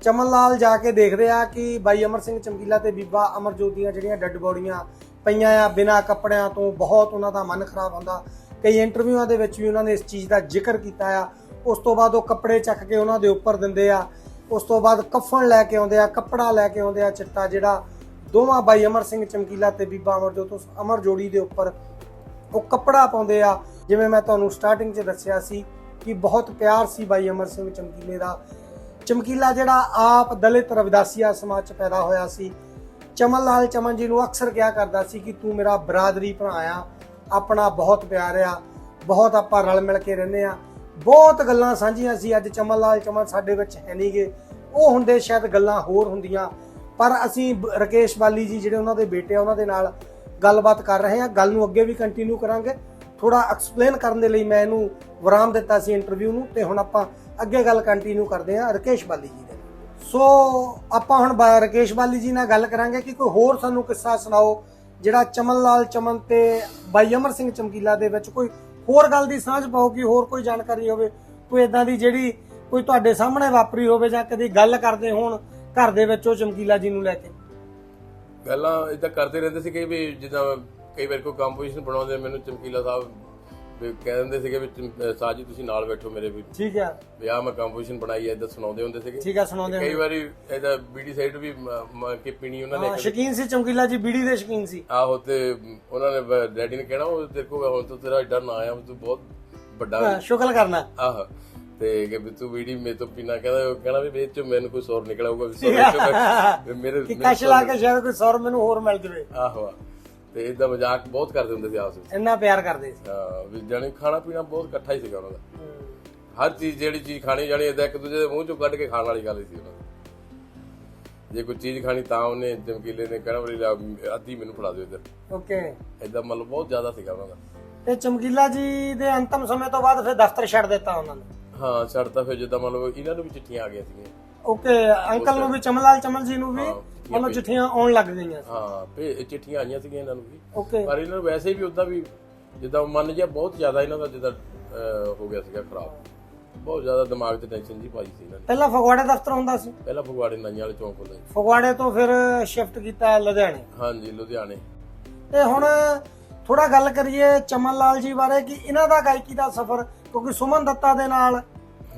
ਚਮਨ ਲਾਲ ਜਾ ਕੇ ਦੇਖਦੇ ਆ ਕਿ ਬਾਈ ਅਮਰ ਸਿੰਘ ਚਮਕੀਲਾ ਤੇ ਬੀਬਾ ਅਮਰਜੋਤ ਦੀਆਂ ਜਿਹੜੀਆਂ ਡੈੱਡ ਬੋਡੀਆਂ ਪਈਆਂ ਆ ਬਿਨਾਂ ਕੱਪੜਿਆਂ ਤੋਂ ਬਹੁਤ ਉਹਨਾਂ ਦਾ ਮਨ ਖਰਾਬ ਹੁੰਦਾ, ਕਈ ਇੰਟਰਵਿਊਆਂ ਦੇ ਵਿੱਚ ਵੀ ਉਹਨਾਂ ਨੇ ਇਸ ਚੀਜ਼ ਦਾ ਜ਼ਿਕਰ ਕੀਤਾ ਆ। ਉਸ ਤੋਂ ਬਾਅਦ ਉਹ ਕੱਪੜੇ ਚੱਕ ਕੇ ਉਹਨਾਂ ਦੇ ਉੱਪਰ ਦਿੰਦੇ ਆ ਉਸ ਤੋਂ ਬਾਅਦ ਕਫਨ ਲੈ ਕੇ ਆਉਂਦੇ ਆ, ਕੱਪੜਾ ਲੈ ਕੇ ਆਉਂਦੇ ਆ ਚਿੱਟਾ ਜਿਹੜਾ ਦੋਵਾਂ ਬਾਈ ਅਮਰ ਸਿੰਘ ਚਮਕੀਲਾ ਤੇ ਬੀਬਾ ਅਮਰਜੋਤ ਉਸ ਅਮਰ ਜੋੜੀ ਦੇ ਉੱਪਰ ਉਹ ਕੱਪੜਾ ਪਾਉਂਦੇ ਆ। ਜਿਵੇਂ ਮੈਂ ਤੁਹਾਨੂੰ ਸਟਾਰਟਿੰਗ 'ਚ ਦੱਸਿਆ ਸੀ ਕਿ ਬਹੁਤ ਪਿਆਰ ਸੀ ਬਾਈ ਅਮਰ ਸਿੰਘ ਚਮਕੀਲੇ ਦਾ। ਚਮਕੀਲਾ ਜਿਹੜਾ ਆਪ ਦਲਿਤ ਰਵਿਦਾਸੀਆ ਸਮਾਜ 'ਚ ਪੈਦਾ ਹੋਇਆ ਸੀ। ਚਮਨ ਲਾਲ ਚਮਨ ਜੀ ਨੂੰ ਅਕਸਰ ਕਿਹਾ ਕਰਦਾ ਸੀ ਕਿ ਤੂੰ ਮੇਰਾ ਬਰਾਦਰੀ ਭਰਾ ਆ, ਆਪਣਾ ਬਹੁਤ ਪਿਆਰ ਆ, ਬਹੁਤ ਆਪਾਂ ਰਲ ਮਿਲ ਕੇ ਰਹਿੰਦੇ ਆ। ਬਹੁਤ ਗੱਲਾਂ ਸਾਂਝੀਆਂ ਸੀ, ਅੱਜ ਚਮਨ ਲਾਲ ਚਮਨ ਸਾਡੇ ਵਿੱਚ ਹੈ ਨਹੀਂਗੇ ਉਹ ਹੁੰਦੇ ਸ਼ਾਇਦ ਗੱਲਾਂ ਹੋਰ ਹੁੰਦੀਆਂ। ਪਰ ਅਸੀਂ ਬ- ਰਕੇਸ਼ ਵਾਲੀ ਜੀ ਜਿਹੜੇ ਉਹਨਾਂ ਦੇ ਬੇਟੇ ਆ, ਉਹਨਾਂ ਦੇ ਨਾਲ ਗੱਲਬਾਤ ਕਰ ਰਹੇ ਹਾਂ। ਗੱਲ ਨੂੰ ਅੱਗੇ ਵੀ ਕੰਟੀਨਿਊ ਕਰਾਂਗੇ। ਥੋੜਾ ਐਕਸਪਲੇਨ ਕਰਨ ਦੇ ਲਈ ਮੈਂ ਇਹਨੂੰ ਵਿਰਾਮ ਦਿੱਤਾ ਸੀ ਇੰਟਰਵਿਊ ਨੂੰ ਤੇ ਹੁਣ ਆਪਾਂ ਅੱਗੇ ਗੱਲ ਕੰਟੀਨਿਊ ਕਰਦੇ ਹਾਂ ਰਕੇਸ਼ ਬਾਲੀ ਜੀ ਦੇ ਸੋ ਆਪਾਂ ਹੁਣ ਬਾ- ਰਕੇਸ਼ ਬਾਲੀ ਜੀ ਨਾਲ ਗੱਲ ਕਰਾਂਗੇ ਕਿ ਕੋਈ ਹੋਰ ਸਾਨੂੰ ਕਿੱਸਾ ਸੁਣਾਓ ਜਿਹੜਾ ਚਮਨ ਲਾਲ ਚਮਨ ਤੇ ਬਾਈ ਅਮਰ ਸਿੰਘ ਚਮਕੀਲਾ ਦੇ ਵਿੱਚ ਕੋਈ ਹੋਰ ਗੱਲ ਦੀ ਸਾਂਝ ਪਾਓ ਕਿ ਹੋਰ ਕੋਈ ਜਾਣਕਾਰੀ ਹੋਵੇ, ਕੋਈ ਇਦਾਂ ਦੀ ਜਿਹੜੀ ਕੋਈ ਤੁਹਾਡੇ ਸਾਹਮਣੇ ਵਾਪਰੀ ਹੋਵੇ ਜਾਂ ਕਦੀ ਗੱਲ ਕਰਦੇ ਹੋਣ ਘਰ ਦੇ ਵਿੱਚ ਉਹ ਚਮਕੀਲਾ ਜੀ ਨੂੰ ਲੈ ਕੇ। ਗੱਲਾਂ ਇਦਾਂ ਕਰਦੇ ਰਹਿੰਦੇ ਸੀ ਕਿ ਵੀ ਜਿੱਦਾਂ ਕਈ ਵਾਰ ਕੋਈ ਕੰਪੋਜੀਸ਼ਨ ਬਣਾਉਂਦੇ, ਮੈਨੂੰ ਚਮਕੀਲਾ ਸਾਹਿਬ ਵੀ ਕਹਿ ਦਿੰਦੇ ਸੀਗੇ ਵੀ ਸਾਜੀ ਤੁਸੀਂ ਨਾਲ ਬੈਠੋ ਮੇਰੇ ਵੀ। ਠੀਕ ਹੈ ਵੀ ਆਹ ਮੈਂ ਕੰਪੋਜੀਸ਼ਨ ਬਣਾਈ ਐ ਇਦਾਂ ਸੁਣਾਉਂਦੇ ਹੁੰਦੇ ਸੀਗੇ। ਠੀਕ ਹੈ ਸੁਣਾਉਂਦੇ ਕਈ ਵਾਰੀ ਇਹਦਾ ਬੀਡੀ ਸਾਈਡ ਵੀ ਕਿ ਪੀਣੀ ਉਹਨਾਂ ਨੇ ਸ਼ੌਕੀਨ ਸੀ ਚਮਕੀਲਾ ਜੀ ਬੀੜੀ ਦੇ ਸ਼ੌਕੀਨ ਸੀ। ਆਹੋ ਤੇ ਉਹਨਾਂ ਨੇ ਡੈਡੀ ਨੇ ਕਹਿਣਾ ਉਹ ਕੋਲ ਹੁਣ ਤੂੰ ਤੇਰਾ ਏਡਾ ਨਾਂ ਆਇਆ ਤੂੰ ਬਹੁਤ ਵੱਡਾ ਹਾਂ, ਸ਼ੁਕਰ ਕਰਨਾ। ਆਹ ਤੇ ਕਿ ਵੀ ਤੂੰ ਮੇ ਤੋਂ ਪੀਣਾ ਕਹਿੰਦਾ ਉਹ ਕਹਿਣਾ ਵੀ ਵਿੱਚ ਮੈਨੂੰ ਕੋਈ ਸੌਰ ਨਿਕਲਿਆ ਹੋਊਗਾ ਵੀ ਸੌਰ ਕਿ ਕਸ਼ ਲਾ ਕੇ ਸ਼ਾਇਦ ਕੋਈ ਸੌਰ ਮੈਨੂੰ ਹੋਰ ਮਿਲ ਜਵੇ। ਆਹੋ। ਤੇ ਇਦਾਂ ਮਜ਼ਾਕ ਬਹੁਤ ਕਰਦੇ ਹੁੰਦੇ ਸੀ ਆਪਸ ਵਿੱਚ। ਇੰਨਾ ਪਿਆਰ ਕਰਦੇ ਸੀ। ਹਾਂ ਵੀ ਜਾਣੀ ਖਾਣਾ ਪੀਣਾ ਬਹੁਤ ਇਕੱਠਾ ਹੀ ਸੀਗਾ ਉਹਨਾਂ ਦਾ। ਹਰ ਚੀਜ਼ ਜਿਹੜੀ ਚੀਜ਼ ਖਾਣੀ ਜਾਣੀ ਇਦਾਂ ਇੱਕ ਦੂਜੇ ਦੇ ਮੂੰਹ ਚੋਂ ਕੱਢ ਕੇ ਖਾਣ ਵਾਲੀ ਗੱਲ ਸੀ ਉਹਨਾਂ ਦੀ। ਜੇ ਕੋਈ ਚੀਜ਼ ਖਾਣੀ ਤਾਂ ਉਹਨੇ ਚਮਕੀਲੇ ਨੇ ਕਹਿਣਾ ਵੀ ਲਿਆ, ਅੱਧੀ ਮੈਨੂੰ ਫੜਾ ਦਿਓ ਇੱਧਰ। ਓਕੇ। ਇਦਾਂ ਮਤਲਬ ਬਹੁਤ ਜ਼ਿਆਦਾ ਸੀਗਾ ਉਹਨਾਂ ਦਾ। ਤੇ ਚਮਕੀਲਾ ਜੀ ਦੇ ਅੰਤਮ ਸਮੇਂ ਤੋਂ ਬਾਅਦ ਫਿਰ ਦਫ਼ਤਰ ਛੱਡ ਦਿੱਤਾ ਉਹਨਾਂ ਨੇ। ਹਾਂ ਛੱਡਤਾ ਫਿਰ ਜਿੱਦਾਂ ਮਤਲਬ ਇਹਨਾਂ ਨੂੰ ਵੀ ਚਿੱਠੀਆਂ ਆ ਗਈਆਂ ਸੀਗੀਆਂ। ਓਕੇ ਅੰਕਲ ਨੂੰ ਵੀ ਚਮਨਲਾਲ ਚਮਨ ਜੀ ਨੂੰ ਵੀ ਹਾਂ, ਮਤਲਬ ਚਿੱਠੀਆਂ ਆਉਣ ਲੱਗ ਗਈਆਂ ਸੀ। ਹਾਂ ਭੇ ਚਿੱਠੀਆਂ ਆਈਆਂ ਸੀਗੀਆਂ ਇਹਨਾਂ ਨੂੰ ਵੀ। ਓਕੇ ਪਰ ਇਹਨਾਂ ਨੂੰ ਵੈਸੇ ਵੀ ਉਦਾਂ ਵੀ ਜਿੱਦਾਂ ਮੰਨ ਜਿਹਾ ਬਹੁਤ ਜ਼ਿਆਦਾ ਇਹਨਾਂ ਦਾ ਜਿੱਦਾਂ ਅਹ, ਹੋ ਗਿਆ ਸੀਗਾ ਖਰਾਬ। ਬਹੁਤ ਜ਼ਿਆਦਾ ਦਿਮਾਗ 'ਚ ਟੈਨਸ਼ਨ ਜੀ ਪਾਈ ਸੀ ਇਹਨਾਂ ਨੇ। ਪਹਿਲਾਂ ਫਗਵਾੜੇ ਦਫ਼ਤਰ ਹੁੰਦਾ ਸੀ। ਪਹਿਲਾਂ ਫਗਵਾੜੇ ਨਾਈਆਂ ਵਾਲੇ ਚੌਂਕ ਹੁੰਦਾ ਸੀ। ਫਗਵਾੜੇ ਤੋਂ ਫਿਰ ਸ਼ਿਫਟ ਕੀਤਾ ਲੁਧਿਆਣੇ। ਹਾਂਜੀ ਲੁਧਿਆਣੇ। ਤੇ ਹੁਣ ਥੋੜਾ ਗੱਲ ਕਰੀਏ ਚਮਨ ਲਾਲ ਜੀ ਬਾਰੇ ਕਿ ਇਹਨਾਂ ਦਾ ਗਾਇਕੀ ਦਾ ਸਫ਼ਰ ਕਿਉਂਕਿ ਸੁਮਨ ਦੱਤਾ ਦੇ ਨਾਲ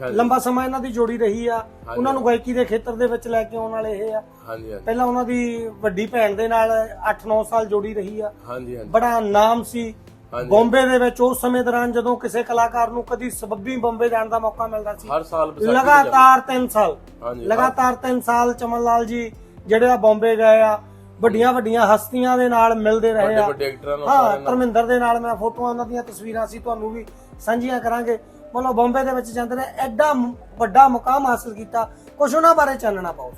ਹਾਂਜੀ। ਲੰਬਾ ਸਮਾਂ ਇਹਨਾਂ ਦੀ ਜੋੜੀ ਰਹੀ ਆ। ਉਹਨਾਂ ਨੂੰ ਗਾਇਕੀ ਦੇ ਖੇਤਰ ਦੇ ਵਿੱਚ ਲੈ ਕੇ ਆਉਣ ਵਾਲੇ ਇਹ ਆ। ਹਾਂਜੀ ਹਾਂਜੀ। ਪਹਿਲਾਂ ਉਹਨਾਂ ਦੀ ਵੱਡੀ ਭੈਣ ਦੇ ਨਾਲ 8-9 ਸਾਲ ਜੋੜੀ ਰਹੀ ਆ। ਹਾਂਜੀ ਹਾਂਜੀ। ਬੜਾ ਨਾਮ ਸੀ। ਹਾਂਜੀ। ਬੰਬੇ ਦੇ ਵਿੱਚ ਉਸ ਸਮੇਂ ਦੌਰਾਨ ਜਦੋਂ ਕਿਸੇ ਕਲਾਕਾਰ ਨੂੰ ਕਦੀ ਸਬੱਬੀ ਬੰਬੇ ਜਾਣ ਦਾ ਮੌਕਾ ਮਿਲਦਾ ਸੀ। ਹਰ ਸਾਲ ਵਿਸਾਖੀ ਤੇ ਲਗਾਤਾਰ 3 ਸਾਲ। ਹਾਂਜੀ ਲਗਾਤਾਰ 3 ਸਾਲ ਚਮਨ ਲਾਲ ਜੀ ਜਿਹੜੇ ਆ ਬੰਬੇ ਗਏ ਆ। ਵੱਡੀਆਂ ਵੱਡੀਆਂ ਹਸਤੀਆਂ ਦੇ ਨਾਲ ਮਿਲਦੇ ਰਹੇ ਵੱਡੇ ਆ। ਵੱਡੇ ਐਕਟਰਾਂ ਨਾਲ ਹਾਂ ਸਾਰਿਆਂ ਨਾਲ। ਧਰਮਿੰਦਰ ਦੇ ਨਾਲ ਮੈਂ ਫੋਟੋਆਂ ਉਹਨਾਂ ਦੀਆਂ ਤਸਵੀਰਾਂ ਸੀ ਤੁਹਾਨੂੰ ਵੀ ਸਾਂਝੀਆਂ ਕਰਾਂਗੇ। ਮਤਲਬ ਬੰਬੇ ਦੇ ਵਿੱਚ ਜਾਂਦੇ ਨੇ ਐਡਾ ਵੱਡਾ ਮੁਕਾਮ ਹਾਸਲ ਕੀਤਾ। ਕੁਝ ਉਹਨਾਂ ਬਾਰੇ ਚਾਨਣਾ ਪਾਓ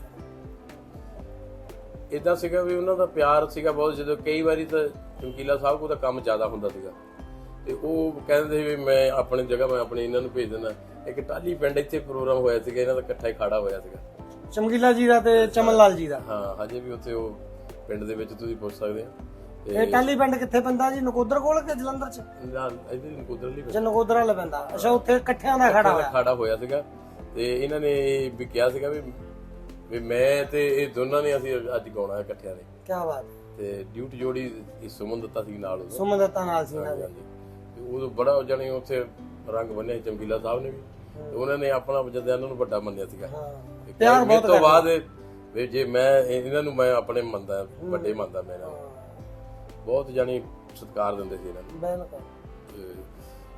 ਇਦਾਂ ਸੀਗਾ ਵੀ ਉਹਨਾਂ ਦਾ ਪਿਆਰ ਸੀਗਾ ਬਹੁਤ ਜਦੋਂ ਕਈ ਵਾਰੀ ਤਾਂ ਚਮਕੀਲਾ ਸਾਹਿਬ ਕੋਲ ਤਾਂ ਕੰਮ ਜ਼ਿਆਦਾ ਹੁੰਦਾ ਸੀਗਾ। ਤੇ ਉਹ ਕਹਿੰਦੇ ਸੀ ਵੀ ਮੈਂ ਆਪਣੀ ਜਗ੍ਹਾ ਮੈਂ ਆਪਣੀ ਇਹਨਾਂ ਨੂੰ ਭੇਜ ਦਿੰਦਾ। ਇੱਕ ਟਾਲੀ ਪਿੰਡ ਇੱਥੇ ਪ੍ਰੋਗਰਾਮ ਹੋਇਆ ਸੀਗਾ ਇਹਨਾਂ ਦਾ ਇਕੱਠਾ ਹੀ ਖਾੜਾ ਹੋਇਆ ਸੀਗਾ। ਚਮਕੀਲਾ ਜੀ ਦਾ ਤੇ ਚਮਨ ਲਾਲ ਜੀ ਦਾ। ਹਾਂ ਹਜੇ ਵੀ ਉੱਥੇ ਉਹ ਪਿੰਡ ਦੇ ਵਿੱਚ ਤੁਸੀਂ ਪੁੱਛ ਸਕਦੇ ਆ ਇਹ ਟਾਲੀ ਪਿੰਡ ਕਿੱਥੇ ਪੈਂਦਾ ਜੀ? ਨਕੋਦਰ ਕੋਲ ਕਿ ਜਲੰਧਰ ਚ? ਨਾਲ ਇਧਰ ਜੇ ਨਕੋਦਰ ਵਾਲੇ ਪੈਂਦਾ। ਅੱਛਾ ਉੱਥੇ ਇਕੱਠਿਆਂ ਦਾ ਖੜਾ ਹੋਇਆ। ਖਾੜਾ ਹੋਇਆ ਸੀਗਾ। ਤੇ ਇਹਨਾਂ ਨੇ ਵੀ ਕਿਹਾ ਸੀਗਾ ਵੀ ਵੀ ਮੈਂ ਤੇ ਇਹ ਦੋਨਾਂ ਨੇ ਅਸੀਂ ਅੱਜ ਗਾਉਣਾ ਹੈ ਇਕੱਠਿਆਂ ਨੇ। ਕੀ ਬਾਤ। ਤੇ ਡਿਊਟੀ ਜੋੜੀ ਸੁਮਨ ਦਿੱਤਾ ਸੀ ਨਾਲ ਸੁਮਨ ਦੱਤਾ ਨਾਲ ਸੀ ਤੇ ਉਹ ਬੜਾ ਜਾਣੀ ਉੱਥੇ ਰੰਗ ਬੰਨਿਆ ਚਮਕੀਲਾ ਸਾਹਿਬ ਨੇ ਵੀ। ਤੇ ਉਹਨਾਂ ਨੇ ਆਪਣਾ ਜਦ ਇਹਨਾਂ ਨੂੰ ਵੱਡਾ ਮੰਨਿਆ ਸੀਗਾ। ਪਿਆਰ ਮੇਰੇ ਬਹੁਤ ਤੋਂ ਬਾਅਦ ਵੀ ਜੇ ਮੈਂ ਇਹ- ਇਹਨਾਂ ਨੂੰ ਮੈਂ ਆਪਣੇ ਮੰਨਦਾ ਵੱਡੇ ਮੰਨਦਾ ਮੈਂ ਇਹਨਾਂ ਨੂੰ। ਬਹੁਤ ਜਾਣੀ ਸਤਿਕਾਰ ਦਿੰਦੇ ਸੀ ਇਹਨਾਂ ਨੂੰ। ਬਿਲਕੁਲ।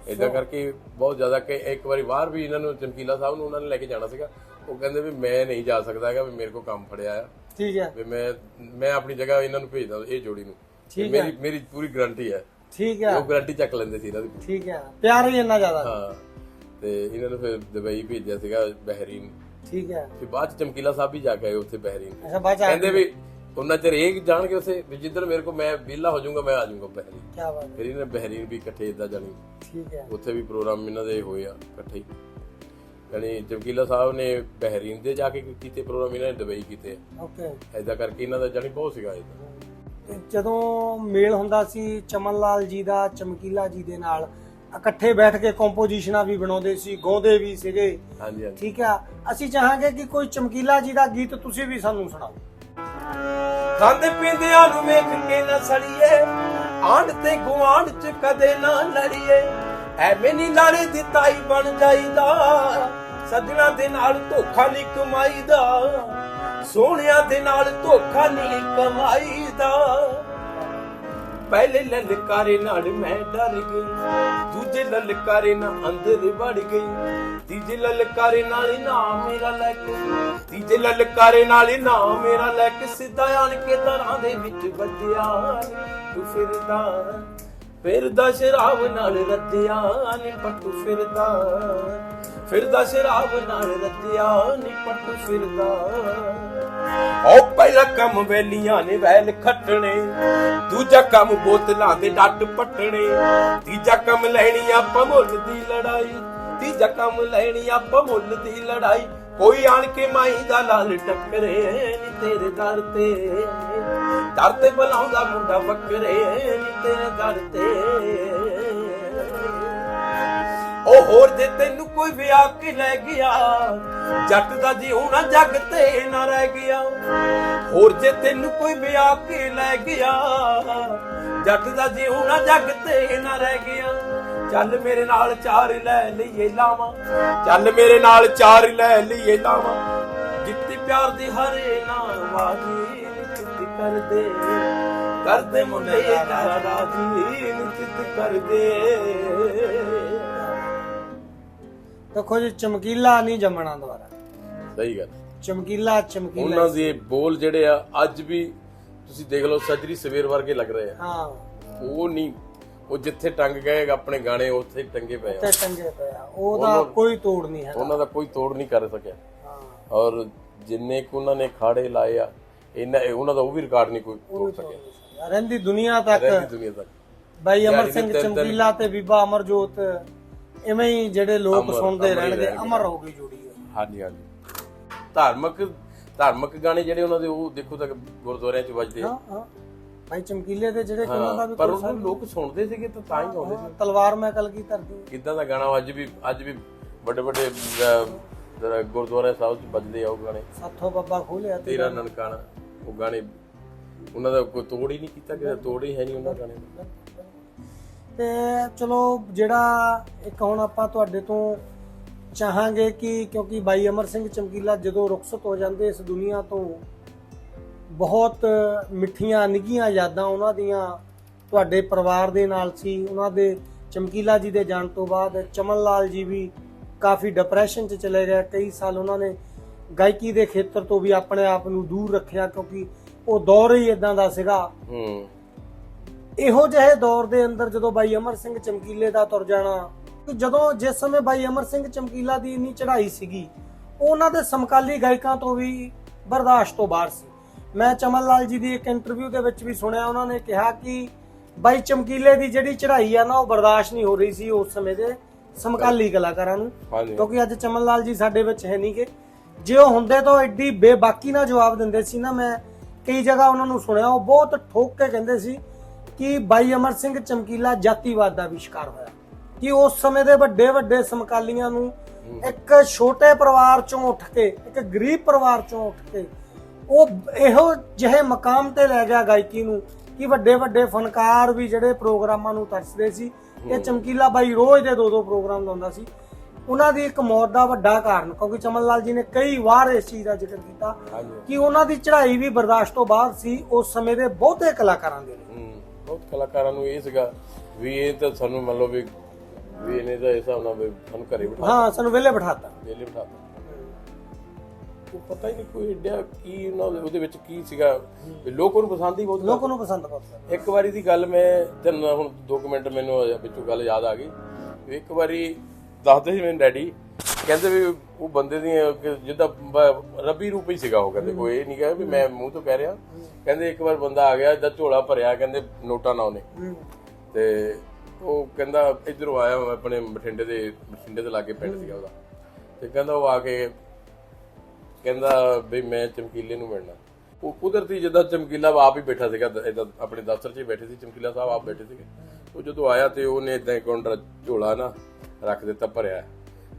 ਇਦਾਂ ਕਰਕੇ ਬਹੁਤ ਜ਼ਿਆਦਾ ਕਿ ਇੱਕ ਵਾਰੀ ਬਾਹਰ ਵੀ ਇਹਨਾਂ ਨੂੰ ਚਮਕੀਲਾ ਸਾਹਿਬ ਨੂੰ ਉਹਨਾਂ ਨੇ ਲੈ ਕੇ ਜਾਣਾ ਸੀਗਾ। ਉਹ ਕਹਿੰਦੇ ਵੀ ਮੈਂ ਨਹੀਂ ਜਾ ਸਕਦਾ ਹੈਗਾ ਵੀ ਮੇਰੇ ਕੋਲ ਕੰਮ ਫੜਿਆ ਆ। ਠੀਕ ਹੈ। ਵੀ ਮੈਂ ਮੈਂ ਆਪਣੀ ਜਗ੍ਹਾ ਇਹਨਾਂ ਨੂੰ ਭੇਜਦਾ ਇਹ ਜੋੜੀ ਨੂੰ। ਠੀਕ ਤੇ ਮੇਰੀ ਮੇਰੀ ਪੂਰੀ ਗਾਰੰਟੀ ਹੈ। ਠੀਕ ਹੈ। ਉਹ ਗਾਰੰਟੀ ਚੱਕ ਲੈਂਦੇ ਸੀ ਇਹਨਾਂ ਦੀ। ਠੀਕ ਹੈ। ਪਿਆਰ ਹੀ ਇੰਨਾ ਜ਼ਿਆਦਾ। ਹਾਂ। ਤੇ ਇਹਨਾਂ ਨੂੰ ਫਿਰ ਦੁਬਈ ਭੇਜਿਆ ਸੀਗਾ ਬਹਿਰੀਨ। ਠੀਕ ਹੈ। ਫਿਰ ਬਾਅਦ ਚ ਚਮਕੀਲਾ ਸਾਹਿਬ ਵੀ ਜਾ ਕੇ ਆਏ ਉੱਥੇ ਬਹਿਰੀਨ। ਅੱਛਾ ਬਾਅਦ ਕਹਿੰਦੇ ਵੀ ਉਹਨਾਂ ਚਿਰ ਇਹ ਜਾਣ ਕੇ ਉੱਥੇ ਵੀ ਜਿੱਦਣ ਮੇਰੇ ਕੋਲ ਮੈਂ ਵਿਹਲਾ ਹੋ ਜਾਊਂਗਾ ਮੈਂ ਆ ਜਾਊਂਗਾ ਬਹਿਰੀਨ ਕੀ ਬਾਤ ਹੈ। ਫਿਰ ਇਹਨਾਂ ਬਹਿਰੀਨ ਵੀ ਇਕੱਠੇ ਇਦਾਂ ਜਾਣੀ। ਠੀਕ ਹੈ। ਉੱਥੇ ਵੀ ਪ੍ਰੋਗਰਾਮ ਇਹਨਾਂ ਦੇ ਹੋਏ ਆ ਇਕੱਠੇ। ਯਾਨੀ ਚਮਕੀਲਾ ਸਾਹਿਬ ਨੇ ਬਹਿਰੀਨ ਦੇ ਜਾ ਕੇ ਕੀਤੇ ਪ੍ਰੋਗਰਾਮ ਇਹਨਾਂ ਨੇ ਦੁਬਈ ਕੀਤੇ ਓਕੇ ਐਦਾਂ ਕਰਕੇ ਇਹਨਾਂ ਦਾ ਜਾਣੀ ਬਹੁਤ ਸੀਗਾ ਇਹ ਤੇ। ਜਦੋਂ ਮੇਲ ਹੁੰਦਾ ਸੀ ਚਮਨ ਲਾਲ ਜੀ ਦਾ ਚਮਕੀਲਾ ਜੀ ਦੇ ਨਾਲ ਇਕੱਠੇ ਬੈਠ ਕੇ ਕੰਪੋਜੀਸ਼ਨਾਂ ਵੀ ਬਣਾਉਂਦੇ ਸੀ ਗਾਉਂਦੇ ਵੀ ਸੀਗੇ। ਹਾਂਜੀ ਹਾਂਜੀ। ਠੀਕ ਆ। ਅਸੀਂ ਚਾਹਾਂਗੇ ਕਿ ਕੋਈ ਚਮਕੀਲਾ ਜੀ ਦਾ ਗੀਤ ਤੁਸੀਂ ਵੀ ਸਾਨੂੰ ਸੁਣਾਓ। ਖਾਂਦੇ ਪੀਂਦਿਆਂ ਨੂੰ ਵੇਖ ਕੇ ਨਾ ਸੜੀਏ ਆਂਡ ਤੇ ਗੁਆਂਢ ਚ ਕਦੇ ਨਾ ਲੜੀਏ। ਐਵੇਂ ਨਹੀਂ ਲਾੜੇ ਦੀ ਤਾਈ ਬਣ ਜਾਈਦਾ, ਸੱਜਣਾ ਦੇ ਨਾਲ ਧੋਖਾ ਨਹੀਂ ਕਮਾਈਦਾ, ਸੋਹਣਿਆਂ ਦੇ ਨਾਲ ਧੋਖਾ ਨਹੀਂ ਕਮਾਈਦਾ। ਪਹਿਲੇ ਲਲਕਾਰੇ ਨਾਲ ਮੈਂ ਡਰ ਗਈ। ਦੂਜੇ ਲਲਕਾਰੇ ਨਾਲ ਅੰਦਰ ਵੜ ਗਈ। ਤੀਜੇ ਲਲਕਾਰੇ ਨਾਲ ਨਾ ਮੇਰਾ ਲੈ ਕੇ ਤੀਜੇ ਲਲਕਾਰੇ ਨਾਲ ਨਾ ਮੇਰਾ ਲੈ ਕੇ ਸਿੱਧਾ ਆਣ ਕੇ ਦਰਾਂ ਦੇ ਵਿੱਚ ਵੱਜਿਆ ਤੂੰ ਫਿਰਦਾ ਫਿਰਦਾ ਸ਼ਰਾਬ ਨਾਲ ਰੱਜਿਆ ਨੀ ਪੱਟੂ ਫਿਰਦਾ। ਫਿਰਦਾ ਸ਼ਰਾਬ ਨਾਲ ਰੱਜਿਆ ਨੀ ਪੱਟੂ ਫਿਰਦਾ। ਉਹ ਪਹਿਲਾ ਕੰਮ ਵੇਲੀਆਂ ਨੇ ਵੈਲ ਖੱਟਣੇ, ਦੂਜਾ ਕੰਮ ਬੋਤਲਾਂ ਦੇ ਡੱਟ ਪੱਟਣੇ, ਤੀਜਾ ਕੰਮ ਲੈਣੀ ਆਪਾਂ ਮੁੱਲ ਦੀ ਲੜਾਈ, ਤੀਜਾ ਕੰਮ ਲੈਣੀ ਆਪਾਂ ਮੁੱਲ ਦੀ ਲੜਾਈ। ਕੋਈ ਆਣ ਕੇ ਮਾਈ ਦਾ ਲਾਲ ਟੱਕਰੇ ਨੀ ਤੇਰੇ ਦਰ ਤੇ। ਦਰ ਤੇ ਬੁਲਾਉਂਦਾ ਮੁੰਡਾ ਵਕਰੇ ਨੀ ਤੇਰੇ ਦਰ ਤੇ। ਉਹ ਹੋਰ ਜੇ ਤੈਨੂੰ ਕੋਈ ਵਿਆਹ ਕੇ ਲੈ ਗਿਆ, ਜੱਟ ਦਾ ਜਿਉਣਾ ਜੱਗ ਤੇ ਨਾ ਰਹਿ ਗਿਆ। ਹੋਰ ਜੇ ਤੈਨੂੰ ਕੋਈ ਵਿਆਹ ਕੇ ਲੈ ਗਿਆ, ਜੱਟ ਦਾ ਜਿਉਣਾ ਜੱਗ ਤੇ ਨਾ ਰਹਿ ਗਿਆ। ਚੱਲ ਮੇਰੇ ਨਾਲ ਚਾਰ ਲੈ ਲਈਏ ਲਾਵਾਂ, ਚੱਲ ਮੇਰੇ ਨਾਲ ਚਾਰ ਲੈ ਲਈਏ ਲਾਵਾਂ। ਜਿੱਤੀ ਪਿਆਰ ਦੀ ਹਰੇ ਨਾਲ ਵਾਜੀ ਨਿਤ ਕਰਦੇ ਕਰਦੇ ਮੁੰਡੇ ਦਾ ਰਾਜੀ ਨਿਤ ਕਰਦੇ। ਦੇਖੋ ਜੀ ਚਮਕੀਲਾ ਨਹੀਂ ਜੰਮਣਾ ਦੁਬਾਰਾ। ਸਹੀ ਗੱਲ। ਚਮਕੀਲਾ ਚਮਕੀਲਾ ਉਹਨਾਂ ਦੇ ਬੋਲ ਜਿਹੜੇ ਆ ਅੱਜ ਵੀ ਤੁਸੀਂ ਦੇਖ ਲਓ ਸਜਰੀ ਸਵੇਰ ਵਰਗੇ ਲੱਗ ਰਹੇ ਆ। ਹਾਂ। ਉਹ ਨਹੀਂ ਉਹ ਜਿੱਥੇ ਟੰਗ ਗਏ ਆਪਣੇ ਗਾਣੇ ਉੱਥੇ ਟੰਗੇ ਪਏ ਆ। ਤੇ ਟੰਗੇ ਪਿਆ ਉਹਦਾ ਕੋਈ ਤੋੜ ਨਹੀਂ ਹੈ ਉਹਨਾਂ ਦਾ ਕੋਈ ਤੋੜ ਨਹੀਂ ਕਰ ਸਕਿਆ। ਹਾਂ। ਔਰ ਜਿੰਨੇ ਕੁ ਉਹਨਾਂ ਨੇ ਖਾੜੇ ਲਾਏ ਆ ਇਹਨਾਂ ਇਹ- ਉਹਨਾਂ ਦਾ ਉਹ ਵੀ ਰਿਕਾਰਡ ਨਹੀਂ ਕੋਈ ਤੋੜ ਸਕਿਆ। ਰਹਿੰਦੀ ਦੁਨੀਆ ਤੱਕ। ਰਹਿੰਦੀ ਦੁਨੀਆ ਤੱਕ। ਬਾਈ ਅਮਰ ਸਿੰਘ ਚਮਕੀਲਾ ਤੇ ਬੀਬਾ ਅਮਰਜੋਤ ਇਵੇਂ ਹੀ ਜਿਹੜੇ ਲੋਕ ਅਮਰ- ਸੁਣਦੇ ਅਮਰ ਹੀ ਰਹਿਣਗੇ। ਰਹਿਣਗੇ। ਅਮਰ ਹੋ ਗਈ ਜੋੜੀ ਉਹ। ਹਾਂਜੀ ਹਾਂਜੀ। ਧਾਰਮਿਕ ਧਾਰਮਿਕ ਗਾਣੇ ਜਿਹੜੇ ਉਹਨਾਂ ਦੇ ਉਹ ਦੇਖੋ ਤਾਂ ਗੁਰਦੁਆਰਿਆਂ 'ਚ ਵੱਜਦੇ ਆ। ਹਾਂ ਹਾਂ। ਬਾਈ ਚਮਕੀਲੇ ਦੇ ਜਿਹੜੇ ਉਹਨਾਂ ਦਾ ਹਾਂ, ਵੀ ਪਰ ਕੋਈ ਉਹਨੂੰ ਲੋਕ ਸੁਣਦੇ ਸੀਗੇ ਤਾਂ ਤਾਂ ਹੀ ਗਾਉਂਦੇ ਸੀ। ਤਲਵਾਰ ਮੈਂ ਕਲ ਕੀ ਕਰਦੀ ਕਿੱਦਾਂ ਦਾ ਗਾਣਾ ਅੱਜ ਵੀ ਅੱਜ ਵੀ ਵੱਡੇ ਵੱਡੇ ਜਰਾ ਗੁਰਦੁਆਰੇ ਸਾਹਿਬ 'ਚ ਵੱਜਦੇ ਆ ਉਹ ਗਾਣੇ। ਸਾਥੋਂ ਬੱਬਾ ਖੋਲਿਆ ਤੇ ਤੇਰਾ ਨਨਕਾਣਾ ਉਹ ਗਾਣੇ ਉਹਨਾਂ ਦਾ ਕੋਈ ਤੋੜ ਹੀ ਨਹੀਂ ਕੀਤਾ ਕਿ ਤੋੜ ਹੀ ਹੈ ਨਹੀਂ ਉਹਨਾਂ ਗਾਣੇ। ਦਾ ਤੇ ਚਲੋ ਜਿਹੜਾ ਇੱਕ ਹੁਣ ਆਪਾਂ ਤੁਹਾਡੇ ਤੋਂ ਚਾਹਾਂਗੇ ਕਿ ਕਿਉਂਕਿ ਬਾਈ ਅਮਰ ਸਿੰਘ ਚਮਕੀਲਾ ਜਦੋਂ ਰੁਖਸਤ ਹੋ ਜਾਂਦੇ ਇਸ ਦੁਨੀਆ ਤੋਂ, ਬਹੁਤ ਮਿੱਠੀਆਂ, ਨਿੱਘੀਆਂ ਯਾਦਾਂ ਉਹਨਾਂ ਦੀਆਂ ਤੁਹਾਡੇ ਪਰਿਵਾਰ ਦੇ ਨਾਲ ਸੀ। ਉਹਨਾਂ ਦੇ ਚਮਕੀਲਾ ਜੀ ਦੇ ਜਾਣ ਤੋਂ ਬਾਅਦ ਚਮਨ ਲਾਲ ਜੀ ਵੀ ਕਾਫੀ ਡਿਪਰੈਸ਼ਨ 'ਚ ਚਲੇ ਗਏ। ਕਈ ਸਾਲ ਉਹਨਾਂ ਨੇ ਗਾਇਕੀ ਦੇ ਖੇਤਰ ਤੋਂ ਵੀ ਆਪਣੇ ਆਪ ਨੂੰ ਦੂਰ ਰੱਖਿਆ ਕਿਉਂਕਿ ਉਹ ਦੌਰ ਹੀ ਇਦਾਂ ਦਾ ਸੀਗਾ। ਹੂੰ। ਇਹੋ ਜਿਹੇ ਦੌਰ ਦੇ ਅੰਦਰ ਜਦੋਂ ਬਾਈ ਅਮਰ ਸਿੰਘ ਚਮਕੀਲੇ ਦਾ ਤੁਰ ਜਾਣਾ ਜਦੋਂ ਜਿਸ ਸਮੇਂ ਬਾਈ ਅਮਰ ਸਿੰਘ ਚਮਕੀਲਾ ਦੀ ਇੰਨੀ ਚੜ੍ਹਾਈ ਸੀਗੀ ਉਹ ਉਹਨਾਂ ਦੇ ਸਮਕਾਲੀ ਗਾਇਕਾਂ ਤੋਂ ਵੀ ਬਰਦਾਸ਼ਤ ਤੋਂ ਬਾਹਰ ਸੀ। ਮੈਂ ਚਮਨ ਲਾਲ ਜੀ ਦੀ ਇੱਕ ਇੰਟਰਵਿਊ ਦੇ ਵਿੱਚ ਵੀ ਸੁਣਿਆ ਉਹਨਾਂ ਨੇ ਕਿਹਾ ਕਿ ਬਾਈ ਚਮਕੀਲੇ ਦੀ ਜਿਹੜੀ ਚੜ੍ਹਾਈ ਆ ਨਾ ਉਹ ਬਰਦਾਸ਼ਤ ਨਹੀਂ ਹੋ ਰਹੀ ਸੀ ਉਸ ਸਮੇਂ ਦੇ ਸਮਕਾਲੀ ਕਲਾਕਾਰਾਂ ਨੂੰ। ਕਿਉਂਕਿ ਅੱਜ ਚਮਨ ਲਾਲ ਜੀ ਸਾਡੇ ਵਿੱਚ ਹੈ ਨਹੀਂਗੇ ਜੇ ਉਹ ਹੁੰਦੇ ਤਾਂ ਐਡੀ ਬੇਬਾਕੀ ਨਾਲ ਜਵਾਬ ਦਿੰਦੇ ਸੀ ਨਾ ਮੈਂ ਕਈ ਜਗ੍ਹਾ ਉਹਨਾਂ ਨੂੰ ਸੁਣਿਆ ਉਹ ਬਹੁਤ ਠੋਕ ਕੇ ਕਹਿੰਦੇ ਸੀ ਕਿ ਬਾਈ ਅਮਰ ਸਿੰਘ ਚਮਕੀਲਾ ਜਾਤੀਵਾਦ ਦਾ ਵੀ ਸ਼ਿਕਾਰ ਹੋਇਆ। ਕਿ ਉਸ ਸਮੇਂ ਦੇ ਵੱਡੇ ਵੱਡੇ ਸਮਕਾਲੀਆਂ ਨੂੰ ਇੱਕ ਛੋਟੇ ਪਰਿਵਾਰ ਚੋਂ ਉੱਠ ਕੇ ਇੱਕ ਗਰੀਬ ਪਰਿਵਾਰ ਚੋਂ ਉੱਠ ਕੇ ਉਹ ਇਹੋ ਜਿਹੇ ਮਕਾਮ ਤੇ ਲੈ ਗਿਆ ਗਾਇਕੀ ਨੂੰ ਕਿ ਵੱਡੇ ਵੱਡੇ ਫਨਕਾਰ ਵੀ ਜਿਹੜੇ ਪ੍ਰੋਗਰਾਮਾਂ ਨੂੰ ਤਰਸਦੇ ਸੀ। ਇਹ ਚਮਕੀਲਾ ਬਾਈ ਰੋਜ਼ ਦੇ ਦੋ ਦੋ ਪ੍ਰੋਗਰਾਮ ਲਾਉਂਦਾ ਸੀ। ਉਹਨਾਂ ਦੀ ਇੱਕ ਮੌਤ ਦਾ ਵੱਡਾ ਕਾਰਨ ਕਿਉਂਕਿ ਚਮਨ ਲਾਲ ਜੀ ਨੇ ਕਈ ਵਾਰ ਇਸ ਚੀਜ਼ ਦਾ ਜ਼ਿਕਰ ਕੀਤਾ ਕਿ ਉਹਨਾਂ ਦੀ ਚੜ੍ਹਾਈ ਵੀ ਬਰਦਾਸ਼ਤ ਤੋਂ ਬਾਹਰ ਸੀ ਉਸ ਸਮੇਂ ਦੇ ਬਹੁਤੇ ਕਲਾਕਾਰਾਂ ਦੇ ਲਈ। ਬਹੁਤ ਕਲਾਕਾਰਾਂ ਨੂੰ ਇਹ ਸੀਗਾ ਵੀ ਇਹ ਤਾਂ ਸਾਨੂੰ ਮੰਨ ਲਓ ਵੀ ਵੀ ਇਹਨੇ ਤਾਂ ਇਸ ਹਿਸਾਬ ਨਾਲ ਵੀ ਸਾਨੂੰ ਘਰੇ ਬਿਠਾ ਹਾਂ ਸਾਨੂੰ ਵਿਹਲੇ ਬਿਠਾਤਾ। ਵੇਲੇ ਬਿਠਾਤਾ ਉਹ ਪਤਾ ਹੀ ਨਹੀਂ ਕੋਈ ਏਡਾ ਕੀ ਉਹਨਾਂ ਦੇ- ਉਹਦੇ ਵਿੱਚ ਕੀ ਸੀਗਾ। ਵੀ ਲੋਕ ਉਹਨੂੰ ਪਸੰਦ ਹੀ ਬਹੁਤ। ਲੋਕਾਂ ਨੂੰ ਪਸੰਦ ਬਹੁਤ ਇੱਕ ਵਾਰੀ ਦੀ ਗੱਲ ਮੈਂ ਤੈਨੂੰ ਹੁਣ 2 ਮਿੰਟ ਮੈਨੂੰ ਵਿੱਚੋਂ ਗੱਲ ਯਾਦ ਆ ਗਈ। ਵੀ ਇੱਕ ਵਾਰੀ ਦੱਸਦੇ ਸੀ ਮੈਨੂੰ ਡੈਡੀ ਕਹਿੰਦੇ ਵੀ ਉਹ ਬੰਦੇ ਕਿ ਜਿੱਦਾਂ ਰੱਬੀ ਰੂਪ ਹੀ ਸੀਗਾ ਉਹ ਕਹਿੰਦੇ ਕੋਈ ਇਹ ਨਹੀਂ ਕਿਹਾ ਵੀ ਮੈਂ ਮੂੰਹ ਤੋਂ ਕਹਿ ਰਿਹਾ। ਕਹਿੰਦੇ ਇੱਕ ਵਾਰ ਬੰਦਾ ਆ ਗਿਆ ਜਦ ਝੋਲਾ ਭਰਿਆ ਕਹਿੰਦੇ ਨੋਟਾਂ ਨਾਲ ਉਹਨੇ। ਤੇ ਉਹ ਕਹਿੰਦਾ ਇਧਰੋਂ ਆਇਆ ਮੈਂ ਆਪਣੇ ਬਠਿੰਡੇ ਦੇ ਬਠਿੰਡੇ ਦੇ ਲਾਗੇ ਪਿੰਡ ਸੀਗਾ ਉਹਦਾ। ਤੇ ਕਹਿੰਦਾ ਉਹ ਆ ਕੇ ਕਹਿੰਦਾ ਵੀ ਮੈਂ ਚਮਕੀਲੇ ਨੂੰ ਮਿਲਣਾ। ਉਹ ਕੁਦਰਤੀ ਜਿੱਦਾਂ ਚਮਕੀਲਾ ਆਪ ਹੀ ਬੈਠਾ ਸੀਗਾ ਇਦਾਂ ਆਪਣੇ ਦਫ਼ਤਰ 'ਚ ਹੀ ਬੈਠੇ ਸੀ ਚਮਕੀਲਾ ਸਾਹਿਬ ਆਪ ਬੈਠੇ ਸੀਗੇ। ਉਹ ਜਦੋਂ ਆਇਆ ਤੇ ਉਹਨੇ ਇਦਾਂ ਕਾਊਂਟਰ ਝੋਲਾ ਨਾ ਰੱਖ ਦਿੱਤਾ ਭਰਿਆ।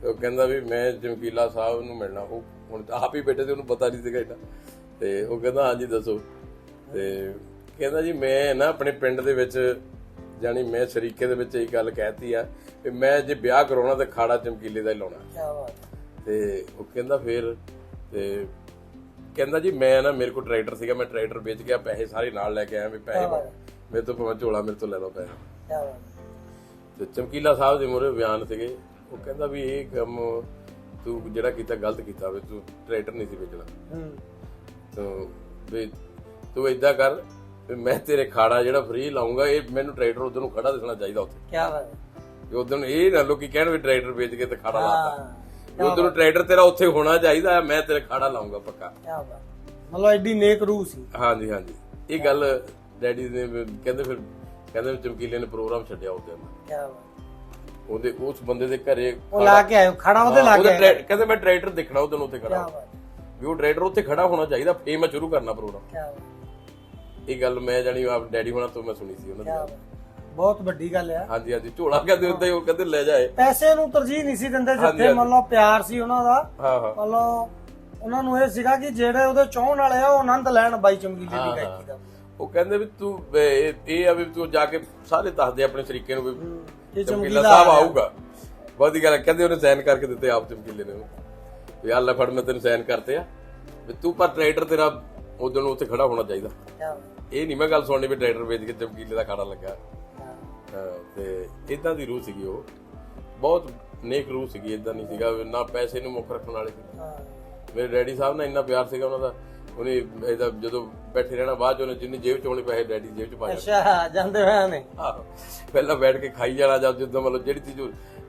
ਉਹ ਕਹਿੰਦਾ ਵੀ ਮੈਂ ਚਮਕੀਲਾ ਸਾਹਿਬ ਨੂੰ ਮਿਲਣਾ ਉਹ ਹੁਣ ਤਾਂ ਆਪ ਹੀ ਬੈਠੇ ਸੀ ਉਹਨੂੰ ਪਤਾ ਨਹੀਂ ਸੀਗਾ ਇਹਦਾ ਤੇ ਉਹ ਕਹਿੰਦਾ ਹਾਂਜੀ ਦੱਸੋ। ਤੇ ਕਹਿੰਦਾ ਜੀ ਮੈਂ ਨਾ ਆਪਣੇ ਪਿੰਡ ਦੇ ਵਿੱਚ ਜਾਨੀ ਮੈਂ ਸ਼ਰੀਕੇ ਦੇ ਵਿੱਚ ਇਹ ਗੱਲ ਕਹਿਤੀ ਆ ਕਿ ਮੈਂ ਜੇ ਵਿਆਹ ਕਰਾਉਣਾ ਤੇ ਖਾੜਾ ਚਮਕੀਲੇ ਦਾ ਹੀ ਲਾਉਣਾ। ਕੀ ਬਾਤ ਤੇ ਉਹ ਕਹਿੰਦਾ ਫਿਰ ਤੇ ਕਹਿੰਦਾ ਜੀ ਮੈਂ ਨਾ ਮੇਰੇ ਕੋਲ ਟਰੈਕਟਰ ਸੀਗਾ ਮੈਂ ਟਰੈਕਟਰ ਵੇਚ ਗਿਆ ਪੈਸੇ ਸਾਰੇ ਨਾਲ ਲੈ ਕੇ ਆਇਆ ਵੀ ਪੈਸੇ ਮੇਰੇ ਤੋਂ ਭਾਵੇਂ ਝੋਲਾ ਮੇਰੇ ਤੋਂ ਲੈ ਲਓ ਪੈਸੇ। ਕੀ ਬਾਤ ਤੇ ਚਮਕੀਲਾ ਸਾਹਿਬ ਦੇ ਮੂਹਰੇ ਬਿਆਨ ਸੀਗੇ ਉਹ ਕਹਿੰਦਾ ਵੀ ਇਹ ਕੰਮ ਤੂੰ ਜਿਹੜਾ ਕੀਤਾ ਗਲਤ ਕੀਤਾ ਵੀ ਤੂੰ ਟਰੈਕਟਰ ਨਹੀਂ ਸੀ ਵੇਚਣਾ। ਹੂੰ। ਤੂੰ ਵੀ ਤੂੰ ਇਦਾਂ ਕਰ ਵੀ ਮੈਂ ਤੇਰੇ ਖਾੜਾ ਜਿਹੜਾ ਫ੍ਰੀ ਲਾਉਂਗਾ ਇਹ ਮੈਨੂੰ ਟਰੈਕਟਰ ਉਧਰ ਨੂੰ ਖੜਾ ਦਿਸਣਾ ਚਾਹੀਦਾ ਉੱਥੇ। ਕੀ ਬਾਤ ਹੈ। ਵੀ ਉਧਰ ਨੂੰ ਇਹ ਨਾ ਲੋਕੀ ਕਹਿਣ ਵੀ ਟਰੈਕਟਰ ਵੇਚ ਕੇ ਤੇ ਖਾੜਾ ਲਾਤਾ ਵੀ ਉਧਰ ਨੂੰ ਟਰੈਕਟਰ ਤੇਰਾ ਉੱਥੇ ਹੋਣਾ ਚਾਹੀਦਾ ਮੈਂ ਤੇਰੇ ਖਾੜਾ ਲਾਉਂਗਾ ਪੱਕਾ। ਕੀ ਬਾਤ ਮਤਲਬ ਐਡੀ ਨੇਕ ਰੂਹ ਸੀ। ਹਾਂਜੀ ਹਾਂਜੀ। ਇਹ ਗੱਲ ਡੈਡੀ ਨੇ ਕਹਿੰਦੇ ਫਿਰ ਕਹਿੰਦੇ ਚਮਕੀਲੇ ਨੇ ਪ੍ਰੋਗਰਾਮ ਛੱਡਿਆ ਉਹਦੇ ਨਾਲ ਕੀ ਬਾਤ ਉਹਦੇ ਉਸ ਬੰਦੇ ਦੇ ਘਰੇ ਉਹ ਲਾ ਕੇ ਆਇਓ ਖੜਾ ਉਹਦੇ ਲਾ ਕੇ ਟਰੈ- ਕਹਿੰਦੇ ਮੈਂ ਟਰੈਕਟਰ ਦੇਖਣਾ ਉਹਦੇ ਨੂੰ ਉੱਥੇ ਖੜਾ। ਬਾਤ ਵੀ ਉਹ ਟਰੈਕਟਰ ਉੱਥੇ ਖੜਾ ਹੋਣਾ ਚਾਹੀਦਾ ਫੇਰ ਮੈਂ ਸ਼ੁਰੂ ਕਰਨਾ ਪ੍ਰੋਗਰਾਮ। ਇਹ ਗੱਲ ਮੈਂ ਜਾਣੀ ਆਪ ਡੈਡੀ ਹੋਣਾ ਤੋਂ ਮੈਂ ਸੁਣੀ ਸੀ ਉਹਨਾਂ ਦੀ ਬਹੁਤ ਵੱਡੀ ਗੱਲ ਆ। ਹਾਂਜੀ ਹਾਂਜੀ ਝੋਲਾ ਕਹਿੰਦੇ ਉੱਤੇ ਉਹ ਕਹਿੰਦੇ ਲੈ ਜਾਏ ਪੈਸੇ ਨੂੰ ਤਰਜੀਹ ਨਹੀਂ ਸੀ ਦਿੰਦੇ ਜਿੱਥੇ। ਮੰਨ ਲਓ ਪਿਆਰ ਸੀ ਉਹਨਾਂ ਦਾ। ਹਾਂ ਹਾਂ। ਮਤਲਬ ਉਹਨਾਂ ਨੂੰ ਇਹ ਸੀਗਾ ਕਿ ਜਿਹੜੇ ਉਹਦੇ ਚਾਹਣ ਵਾਲੇ ਆ ਉਹ ਆਨੰਦ ਲੈਣ ਬਾਈ ਚਮਕੀਲੇ ਦੀ ਗਾਇਕੀ ਦਾ। ਉਹ ਕਹਿੰਦੇ ਵੀ ਤੂੰ ਇਹ ਇਹ ਆ ਵੀ ਤੂੰ ਜਾ ਕੇ ਸਾਰੇ ਦੱਸਦੇ ਆਪਣੇ ਤਰੀਕੇ ਨੂੰ ਵੀ ਕਿ ਚਮਕੀਲਾ ਸਾਹਿਬ। ਆਊਗਾ। ਬਹੁਤੀ ਗੱਲ ਹੈ, ਕਹਿੰਦੇ ਉਹਨੇ ਸਾਈਨ ਕਰਕੇ ਦਿੱਤੇ ਆਪ ਚਮਕੀਲੇ ਨੇ ਉਹਨੂੰ। ਵੀ ਆਹ ਲੈ ਫੜ ਮੈਂ ਤੈਨੂੰ ਸਾਈਨ ਕਰਤੇ ਆ। ਵੀ ਤੂੰ ਪਰ ਟਰੈਕਟਰ ਤੇਰਾ ਉਦੋਂ ਨੂੰ ਉੱਥੇ ਖੜਾ ਹੋਣਾ ਚਾਹੀਦਾ। ਇਹ ਨਹੀਂ ਮੈਂ ਗੱਲ ਸੁਣਨੀ ਵੀ ਟਰੈਕਟਰ ਵੇਚ ਕੇ ਚਮਕੀਲੇ ਦਾ ਖਾੜਾ ਲੱਗਾ ਤੇ ਇਦਾਂ ਦੀ ਰੂਹ ਸੀਗੀ ਉਹ। ਬਹੁਤ ਨੇਕ ਰੂਹ ਸੀਗੀ ਇਦਾਂ ਨਹੀਂ ਸੀਗਾ ਨਾ ਪੈਸੇ ਨੂੰ ਮੁੱਖ ਰੱਖਣ ਵਾਲੇ ਸੀ। ਮੇਰੇ ਡੈਡੀ ਸਾਹਿਬ ਨਾਲ ਇੰਨਾ ਪਿਆਰ ਸੀਗਾ ਉਹਨਾਂ ਦਾ। ਉਹਨੇ ਇਹਦਾ ਜਦੋਂ ਬੈਠੇ ਰਹਿਣਾ ਬਾਅਦ ਚ ਉਹਨੇ ਜਿੰਨੀ ਜੇਬ ਚ ਹੋਣੇ ਪੈਸੇ ਡੈਡੀ ਜੇਬ ਚ ਪਾ ਜਾਣੇ ਅੱਛਾ ਜਾਂਦੇ ਹੋਇਆ ਨੇ ਆਹੋ। ਪਹਿਲਾਂ ਬੈਠ ਕੇ ਖਾਈ ਜਾਣਾ ਜਦ ਜਦੋਂ ਮਤਲਬ ਜਿਹੜੀ ਚੀਜ਼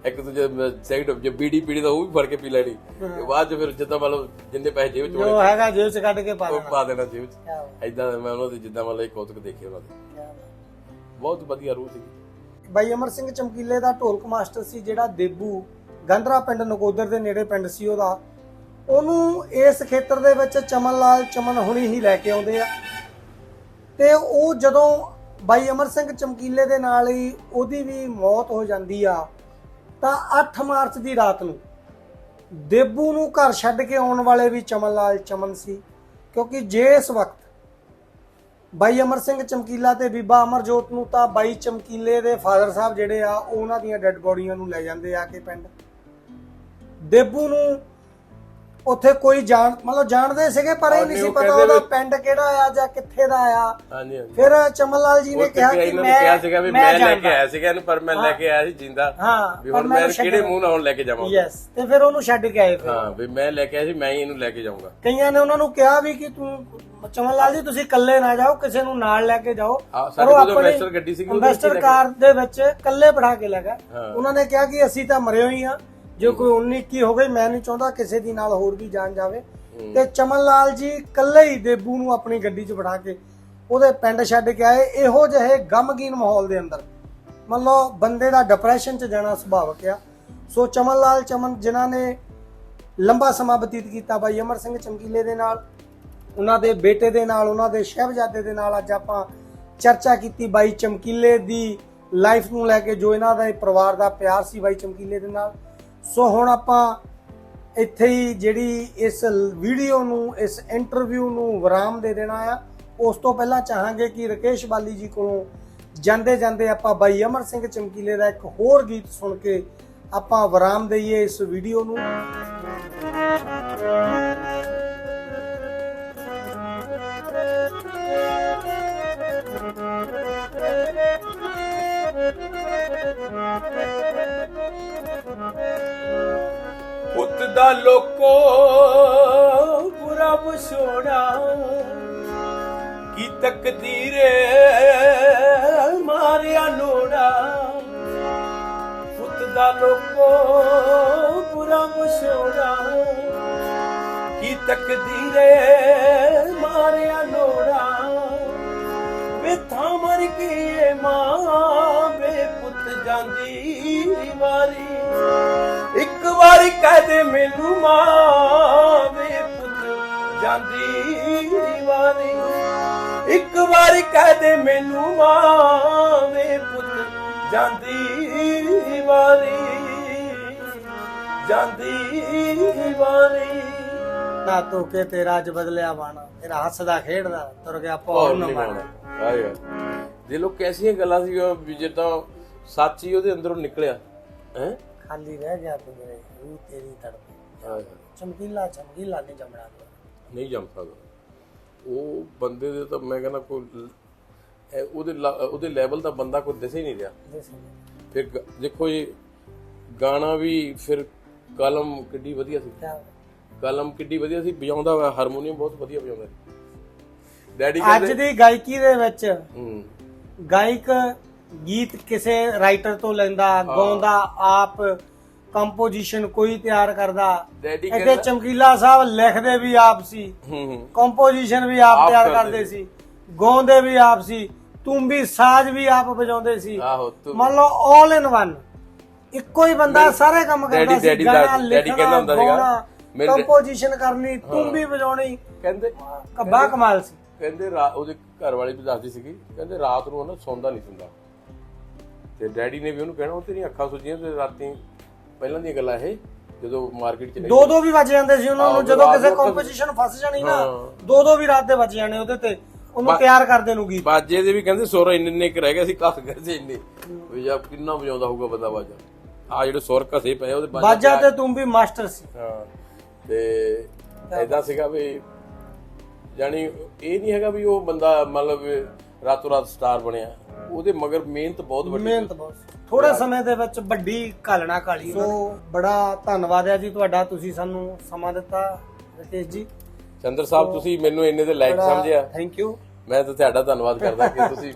ਇੱਕ ਦੂਜੇ ਸਾਈਡ ਜੇ ਬੀੜੀ ਪੀੜੀ ਦਾ ਉਹ ਵੀ ਫੜ ਕੇ ਪੀ ਲੈਣੀ। ਤੇ ਬਾਅਦ ਚ ਫਿਰ ਜਿੱਦਾਂ ਮਤਲਬ ਜਿੰਨੇ ਪੈਸੇ ਜੇਬ ਚ ਹੋਣੇ ਜੋ ਹੈਗਾ ਜੇਬ ਚ ਕੱਢ ਕੇ ਪਾ ਦੇਣਾ। ਪਾ ਦੇਣਾ ਜੇਬ ਚ। ਐਦਾਂ ਮੈਂ ਉਹਨਾਂ ਦੇ ਜਿੱਦਾਂ ਮਤਲਬ ਇੱਕ ਕੌਤਕ ਦੇਖੇ ਉਹਨਾਂ ਦੇ। ਬਹੁਤ ਵਧੀਆ ਰੂਹ ਸੀਗੀ ਬਾਈ ਅਮਰ ਸਿੰਘ ਚਮਕੀਲੇ ਦਾ ਢੋਲਕ ਮਾਸਟਰ ਸੀ ਜਿਹੜਾ ਦੇਬੂ ਗੰਧਰਾ ਪਿੰਡ ਨਕੋਦਰ ਦੇ ਨੇੜੇ ਪਿੰਡ ਸੀ ਉਹਦਾ। ਉਹਨੂੰ ਇਸ ਖੇਤਰ ਦੇ ਵਿੱਚ ਚਮਨ ਲਾਲ ਚਮਨ ਹੁਣੀ ਹੀ ਲੈ ਕੇ ਆਉਂਦੇ ਆ। ਤੇ ਉਹ ਜਦੋਂ ਬਾਈ ਅਮਰ ਸਿੰਘ ਚਮਕੀਲੇ ਦੇ ਨਾਲ ਹੀ ਉਹਦੀ ਵੀ ਮੌਤ ਹੋ ਜਾਂਦੀ ਆ, ਤਾਂ 8 ਮਾਰਚ ਦੀ ਰਾਤ ਨੂੰ ਦੇਬੂ ਨੂੰ ਘਰ ਛੱਡ ਕੇ ਆਉਣ ਵਾਲੇ ਵੀ ਚਮਨ ਲਾਲ ਚਮਨ ਸੀ, ਕਿਉਂਕਿ ਜੇ ਇਸ ਵਕਤ ਬਾਈ ਅਮਰ ਸਿੰਘ ਚਮਕੀਲਾ ਤੇ ਬੀਬਾ ਅਮਰਜੋਤ ਨੂੰ ਤਾਂ ਬਾਈ ਚਮਕੀਲੇ ਦੇ ਫਾਦਰ ਸਾਹਿਬ ਜਿਹੜੇ ਆ, ਉਹਨਾਂ ਦੀਆਂ ਡੈੱਡ ਬੋਡੀਆਂ ਨੂੰ ਲੈ ਜਾਂਦੇ ਆ ਕੇ ਪਿੰਡ। ਦੇਬੂ ਨੂੰ ਉੱਥੇ ਕੋਈ ਜਾਣ ਮਤਲਬ ਜਾਣਦੇ ਸੀਗੇ ਪਰ ਇਹ ਹਾਂ, ਨਹੀਂ ਸੀ ਉਹ ਪਤਾ ਉਹਦਾ ਪਿੰਡ ਕਿਹੜਾ ਆ ਜਾਂ ਕਿੱਥੇ ਦਾ ਆ। ਹਾਂਜੀ ਹਾਂਜੀ। ਫਿਰ ਚਮਨ ਲਾਲ ਜੀ ਨੇ ਉਹ ਕਿਹਾ ਕਿ ਮੈਂ ਕਿਹਾ ਸੀਗਾ ਵੀ ਮੈਂ ਲੈ ਕੇ। ਆਇਆ ਸੀਗਾ ਇਹਨੂੰ ਪਰ ਮੈਂ ਲੈ ਕੇ ਆਇਆ ਸੀ ਜਿੰਦਾ। ਹਾਂ ਵੀ ਪਰ ਹੁਣ ਮੈਂ ਕਿਹੜੇ। ਮੂੰਹ ਨਾਲ ਲੈ ਕੇ ਜਾਵਾਂ? ਯੈਸ ਤੇ ਫਿਰ ਉਹਨੂੰ ਛੱਡ ਕੇ ਆਏ ਫਿਰ। ਹਾਂ ਵੀ ਮੈਂ ਲੈ ਕੇ ਆਇਆ ਸੀ ਮੈਂ ਹੀ ਇਹਨੂੰ ਲੈ ਕੇ ਜਾਊਂਗਾ। ਕਈਆਂ ਨੇ ਉਹਨਾਂ ਨੂੰ ਕਿਹਾ ਵੀ ਕਿ ਤੂੰ ਚਮਨ ਲਾਲ ਜੀ ਤੁਸੀਂ ਇਕੱਲੇ ਨਾ ਜਾਓ ਕਿਸੇ ਨੂੰ ਨਾਲ ਲੈ ਕੇ ਜਾਓ। ਹਾਂ, ਸਾਡੇ ਕੋਲ investor ਗੱਡੀ ਸੀਗੀ, ਹੀ ਕੇ ਕਾਰ ਦੇ ਵਿੱਚ ਇਕੱਲੇ ਬਿਠਾ ਕੇ ਲਗਾ ਹਾਂ। ਉਹਨਾਂ ਨੇ ਕਿਹਾ ਕਿ ਅਸੀਂ ਤਾਂ ਮਰੇ ਹੋਈ ਆ ਜੇ ਕੋਈ 19 ਕੀ ਹੋ ਗਈ, ਮੈਂ ਨਹੀਂ ਚਾਹੁੰਦਾ ਕਿਸੇ ਦੀ ਨਾਲ ਹੋਰ ਵੀ ਜਾਣ ਜਾਵੇ। ਤੇ ਚਮਨ ਲਾਲ ਜੀ ਇਕੱਲੇ ਹੀ ਦੇਬੂ ਨੂੰ ਆਪਣੀ ਗੱਡੀ 'ਚ ਬਿਠਾ ਕੇ ਉਹਦੇ ਪਿੰਡ ਛੱਡ ਕੇ ਆਏ। ਇਹੋ ਜਿਹੇ ਗਮਗੀਨ ਮਾਹੌਲ ਦੇ ਅੰਦਰ। ਮੰਨ ਲਓ ਬੰਦੇ ਦਾ ਡਿਪਰੈਸ਼ਨ 'ਚ ਜਾਣਾ ਸੁਭਾਵਕ ਆ। ਸੋ ਚਮਨ ਲਾਲ, ਚਮਨ ਜਿਨ੍ਹਾਂ ਨੇ ਲੰਬਾ ਸਮਾਂ ਬਤੀਤ ਕੀਤਾ ਬਾਈ ਅਮਰ ਸਿੰਘ ਚਮਕੀਲੇ ਦੇ ਨਾਲ, ਉਹਨਾਂ ਦੇ ਬੇਟੇ ਦੇ ਨਾਲ, ਉਹਨਾਂ ਦੇ ਸ਼ਹਿਬਜ਼ਾਦੇ ਦੇ ਨਾਲ ਅੱਜ ਆਪਾਂ ਚਰਚਾ ਕੀਤੀ ਬਾਈ ਚਮਕੀਲੇ ਦੀ ਲਾਈਫ ਨੂੰ ਲੈ ਕੇ, ਜੋ ਇਹਨਾਂ ਦਾ ਪਰਿਵਾਰ ਦਾ ਪਿਆਰ ਸੀ ਬਾਈ ਚਮਕੀਲੇ ਦੇ ਨਾਲ। ਸੋ ਹੁਣ ਆਪਾਂ ਇੱਥੇ ਹੀ ਜਿਹੜੀ ਇਸ ਵੀਡੀਓ ਨੂੰ, ਇਸ ਇੰਟਰਵਿਊ ਨੂੰ ਵਿਰਾਮ ਦੇ ਦੇਣਾ ਆ। ਉਸ ਤੋਂ ਪਹਿਲਾਂ ਚਾਹਾਂਗੇ ਕਿ ਰਕੇਸ਼ ਬਾਲੀ ਜੀ ਕੋਲੋਂ ਜਾਂਦੇ ਜਾਂਦੇ ਆਪਾਂ ਬਾਈ ਅਮਰ ਸਿੰਘ ਚਮਕੀਲੇ ਦਾ ਇੱਕ ਹੋਰ ਗੀਤ ਸੁਣ ਕੇ ਆਪਾਂ ਵਿਰਾਮ ਦਈਏ ਇਸ ਵੀਡੀਓ ਨੂੰ। ਪੁੱਤ ਦਾ ਲੋਕੋ ਬੁਰਾ ਵਿਛੋੜਾ। ਕੀ ਤਕਦੀਰੇ ਮਾਰਿਆ ਲੋੜਾ। ਪੁੱਤ ਦਾ ਲੋਕੋ ਬੁਰਾ ਵਿਛੋੜਾ। ਕੀ ਤਕਦੀਰੇ ਮਾਰਿਆ ਲੋੜਾ। ਵੇ ਥਾਂ ਮਰ ਕੇ ਮਾਂ, ਵੇ ਪੁੱਤ ਜਾਂਦੀ ਵਾਰੀ। ਇੱਕ ਵਾਰੀ ਕਹਿ ਦੇ ਮੈਨੂੰ ਮਾਂ ਵੇ ਪੁੱਤ ਜਾਂਦੀ ਵਾਰੀ ਇੱਕ ਵਾਰੀ ਕਹਿ ਦੇ ਮੈਨੂੰ ਮਾਂ ਵੇ ਪੁੱਤ ਜਾਂਦੀ ਵਾਰੀ ਜਾਂਦੀ ਵਾਰੀ ਨਾ ਤੋ ਕੇ ਤੇਰਾ ਅੱਜ ਬਦਲਿਆ ਬਾਣਾ ਤੇਰਾ ਹੱਸਦਾ ਖੇਡਦਾ ਤੁਰ ਗਿਆ ਪੌਰ ਔਰ ਨਾ ਮਾਣਾ। ਆਇਆ ਦੇ ਲੋ ਕੈਸੀਆਂ ਗੱਲਾਂ ਸੀ ਵੀ ਜਿੱਦਾਂ ਸੱਚ ਹੀ ਉਹਦੇ ਅੰਦਰੋਂ ਨਿਕਲਿਆ ਹੈ? ਖਾਲੀ ਰਹਿ ਗਿਆ ਤੂੰ ਮੇਰੇ ਰੂਹ ਤੇਰੀ ਤੜਪੇ। ਚਮਕੀਲਾ ਚਮਕੀਲਾ ਨਹੀਂ ਜਮਣਾ ਨਹੀਂ ਜਮ ਸਕਦਾ। ਉਹ ਬੰਦੇ ਦੇ ਤਾਂ ਮੈਂ ਕਹਿੰਦਾ ਕੋਈ ਉਹਦੇ ਉਹਦੇ ਲੈਵਲ ਦਾ ਬੰਦਾ ਕੋਈ ਦਿਸੇ ਹੀ ਨਹੀਂ ਰਿਹਾ। ਫਿਰ ਦੇਖੋ ਜੀ ਗਾਣਾ ਵੀ ਫਿਰ ਕਲਮ ਕਿੱਡੀ ਵਧੀਆ ਸੀ। ਕਲਮ ਕਿੱਡੀ ਵਧੀਆ ਸੀ ਵਜਾਉਂਦਾ ਹੋਇਆ ਹਾਰਮੋਨੀਅਮ ਬਹੁਤ ਵਧੀਆ ਵਜਾਉਂਦਾ ਸੀ। ਡੈਡੀ ਅੱਜ ਦੀ ਗਾਇਕੀ ਦੇ ਵਿੱਚ ਹੂੰ। ਗਾਇਕ ਗੀਤ ਕਿਸੇ ਰਾਈਟਰ ਤੋਂ ਲੈਂਦਾ ਗਾਉਂਦਾ ਆਪ ਕੰਪੋਜੀਸ਼ਨ ਕੋਈ ਤਿਆਰ ਕਰਦਾ ਇੱਥੇ ਕਹਿੰਦਾ ਚਮਕੀਲਾ ਸਾਹਿਬ ਲਿਖਦੇ ਵੀ ਆਪ ਸੀ ਹੂੰ ਹੂੰ। ਕੰਪੋਜੀਸ਼ਨ ਵੀ ਆਪ ਆਪ ਤਿਆਰ ਕਰਦੇ ਕਰਦੇ ਸੀ। ਗਾਉਂਦੇ ਵੀ ਆਪ ਸੀ ਤੁੰਬੀ ਸਾਜ਼ ਵੀ ਆਪ ਵਜਾਉਂਦੇ ਸੀ। ਆਹੋ ਤੂੰ ਮੰਨ ਲਓ 올 ਇਨ ਵਨ ਇੱਕੋ ਹੀ ਬੰਦਾ ਸਾਰੇ ਕੰਮ ਕਰਦਾ ਸੀ ਡੈਡੀ ਦਾ- ਗਾਣਾ ਡੈਡੀ ਲਿਖਣਾ ਕਹਿੰਦਾ ਹੁੰਦਾ ਸੀਗਾ, ਗਾਉਣਾ ਮੇਰੇ- ਕੰਪੋਜੀਸ਼ਨ ਕਰਨੀ ਤੁੰਬੀ ਵਜਾਉਣੀ। ਕਹਿੰਦੇ ਕੱਬਾ ਕਮਾਲ ਸੀ। ਕਹਿੰਦੇ ਰਾ- ਉਹਦੇ ਘਰ ਵਾਲੀ ਵੀ ਦੱਸਦੀ ਸੀਗੀ ਕਹਿੰਦੇ ਰਾਤ ਨੂੰ ਉਹ ਨਾ ਸੌਂਦਾ ਨਹੀਂ ਹੁੰਦਾ। ਤੇ ਡੈਡੀ ਨੇ ਵੀ ਉਹਨੂੰ ਕਹਿਣਾ ਉਹ ਤੇਰੀਆਂ ਅੱਖਾਂ ਸੁੱਜੀਆਂ ਤੇ ਰਾਤੀ ਪਹਿਲਾਂ ਦੀਆਂ ਗੱਲਾਂ ਇਹ ਜਦੋਂ ਮਾਰਕੀਟ ਚ ਦੋ ਦੋ ਵੀ ਵੱਜ ਜਾਂਦੇ ਸੀ ਉਹਨਾਂ ਨੂੰ ਜਦੋਂ ਕਿਸੇ ਕੰਪੋਜੀਸ਼ਨ ਫਸ ਜਾਣੀ ਨਾ। ਦੋ ਦੋ ਵੀ ਰਾਤ ਦੇ ਵੱਜ ਜਾਣੇ ਉਹਦੇ ਤੇ ਉਹਨੂੰ ਤਿਆਰ ਕਰਦੇ ਨੂੰ ਗੀਤ। ਬਾਜੇ ਦੇ ਵੀ ਕਹਿੰਦੇ ਸੁਰ ਇੰਨੇ ਇੰਨੇ ਕੁ ਰਹਿ ਗਏ ਸੀ ਕੱਖ ਗਏ ਸੀ ਇੰਨੇ। ਵੀ ਜਾਂ ਕਿੰਨਾ ਵਜਾਉਂਦਾ ਹੋਊਗਾ ਬੰਦਾ ਬਾਜਾ। ਆ ਜਿਹੜੇ ਸੁਰ ਘਸੇ ਪਏ ਉਹਦੇ ਬਾਜਾ ਬਾਜਾ ਤੇ ਤੂੰ ਵੀ ਮਾਸਟਰ ਸੀ। ਹਾਂ ਤੇ ਐਦਾਂ ਸੀਗਾ ਵੀ ਜਾਨੀ ਇਹ ਨਹੀਂ ਹੈਗਾ ਵੀ ਉਹ ਬੰਦਾ ਮਤਲਬ ਰਾਤੋਂ ਰਾਤ ਸਟਾਰ ਬਣਿਆ। ਉਹਦੇ ਮਗਰ ਮਿਹਨਤ ਬਹੁਤ ਵੱਡੀ ਮਿਹਨਤ ਬਹੁਤ ਥੋੜੇ ਸਮੇਂ ਦੇ ਵਿੱਚ ਵੱਡੀ ਘਾਲਣਾ ਕਾਲੀ ਸੋ ਬੜਾ ਧੰਨਵਾਦ ਹੈ ਜੀ ਤੁਹਾਡਾ ਤੁਸੀਂ ਸਾਨੂੰ ਸਮਾਂ ਦਿੱਤਾ ਰਕੇਸ਼ ਜੀ। ਚੰਦਰ ਸਾਹਿਬ ਤੁਸੀਂ ਮੈਨੂੰ ਇੰਨੇ ਦੇ ਲਾਇਕ ਸਮਝਿਆ। ਥੈਂਕ ਯੂ ਮੈਂ ਤਾਂ ਤੁਹਾਡਾ ਧੰਨਵਾਦ ਕਰਦਾ ਕਿ ਤੁਸੀਂ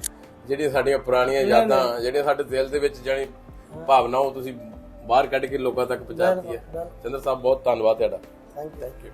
ਜਿਹੜੀਆਂ ਸਾਡੀਆਂ ਪੁਰਾਣੀਆਂ ਯਾਦਾਂ ਜਿਹੜੀਆਂ ਸਾਡੇ ਦਿਲ ਦੇ ਵਿੱਚ ਜਾਣੀ ਭਾਵਨਾ ਉਹ ਤੁਸੀਂ ਬਾਹਰ ਕੱਢ ਕੇ ਲੋਕਾਂ ਤੱਕ ਪਹੁੰਚਾਤੀ ਹੈ ਚੰਦਰ ਸਾਹਿਬ ਬਹੁਤ ਧੰਨਵਾਦ ਤੁਹਾਡਾ। Thank you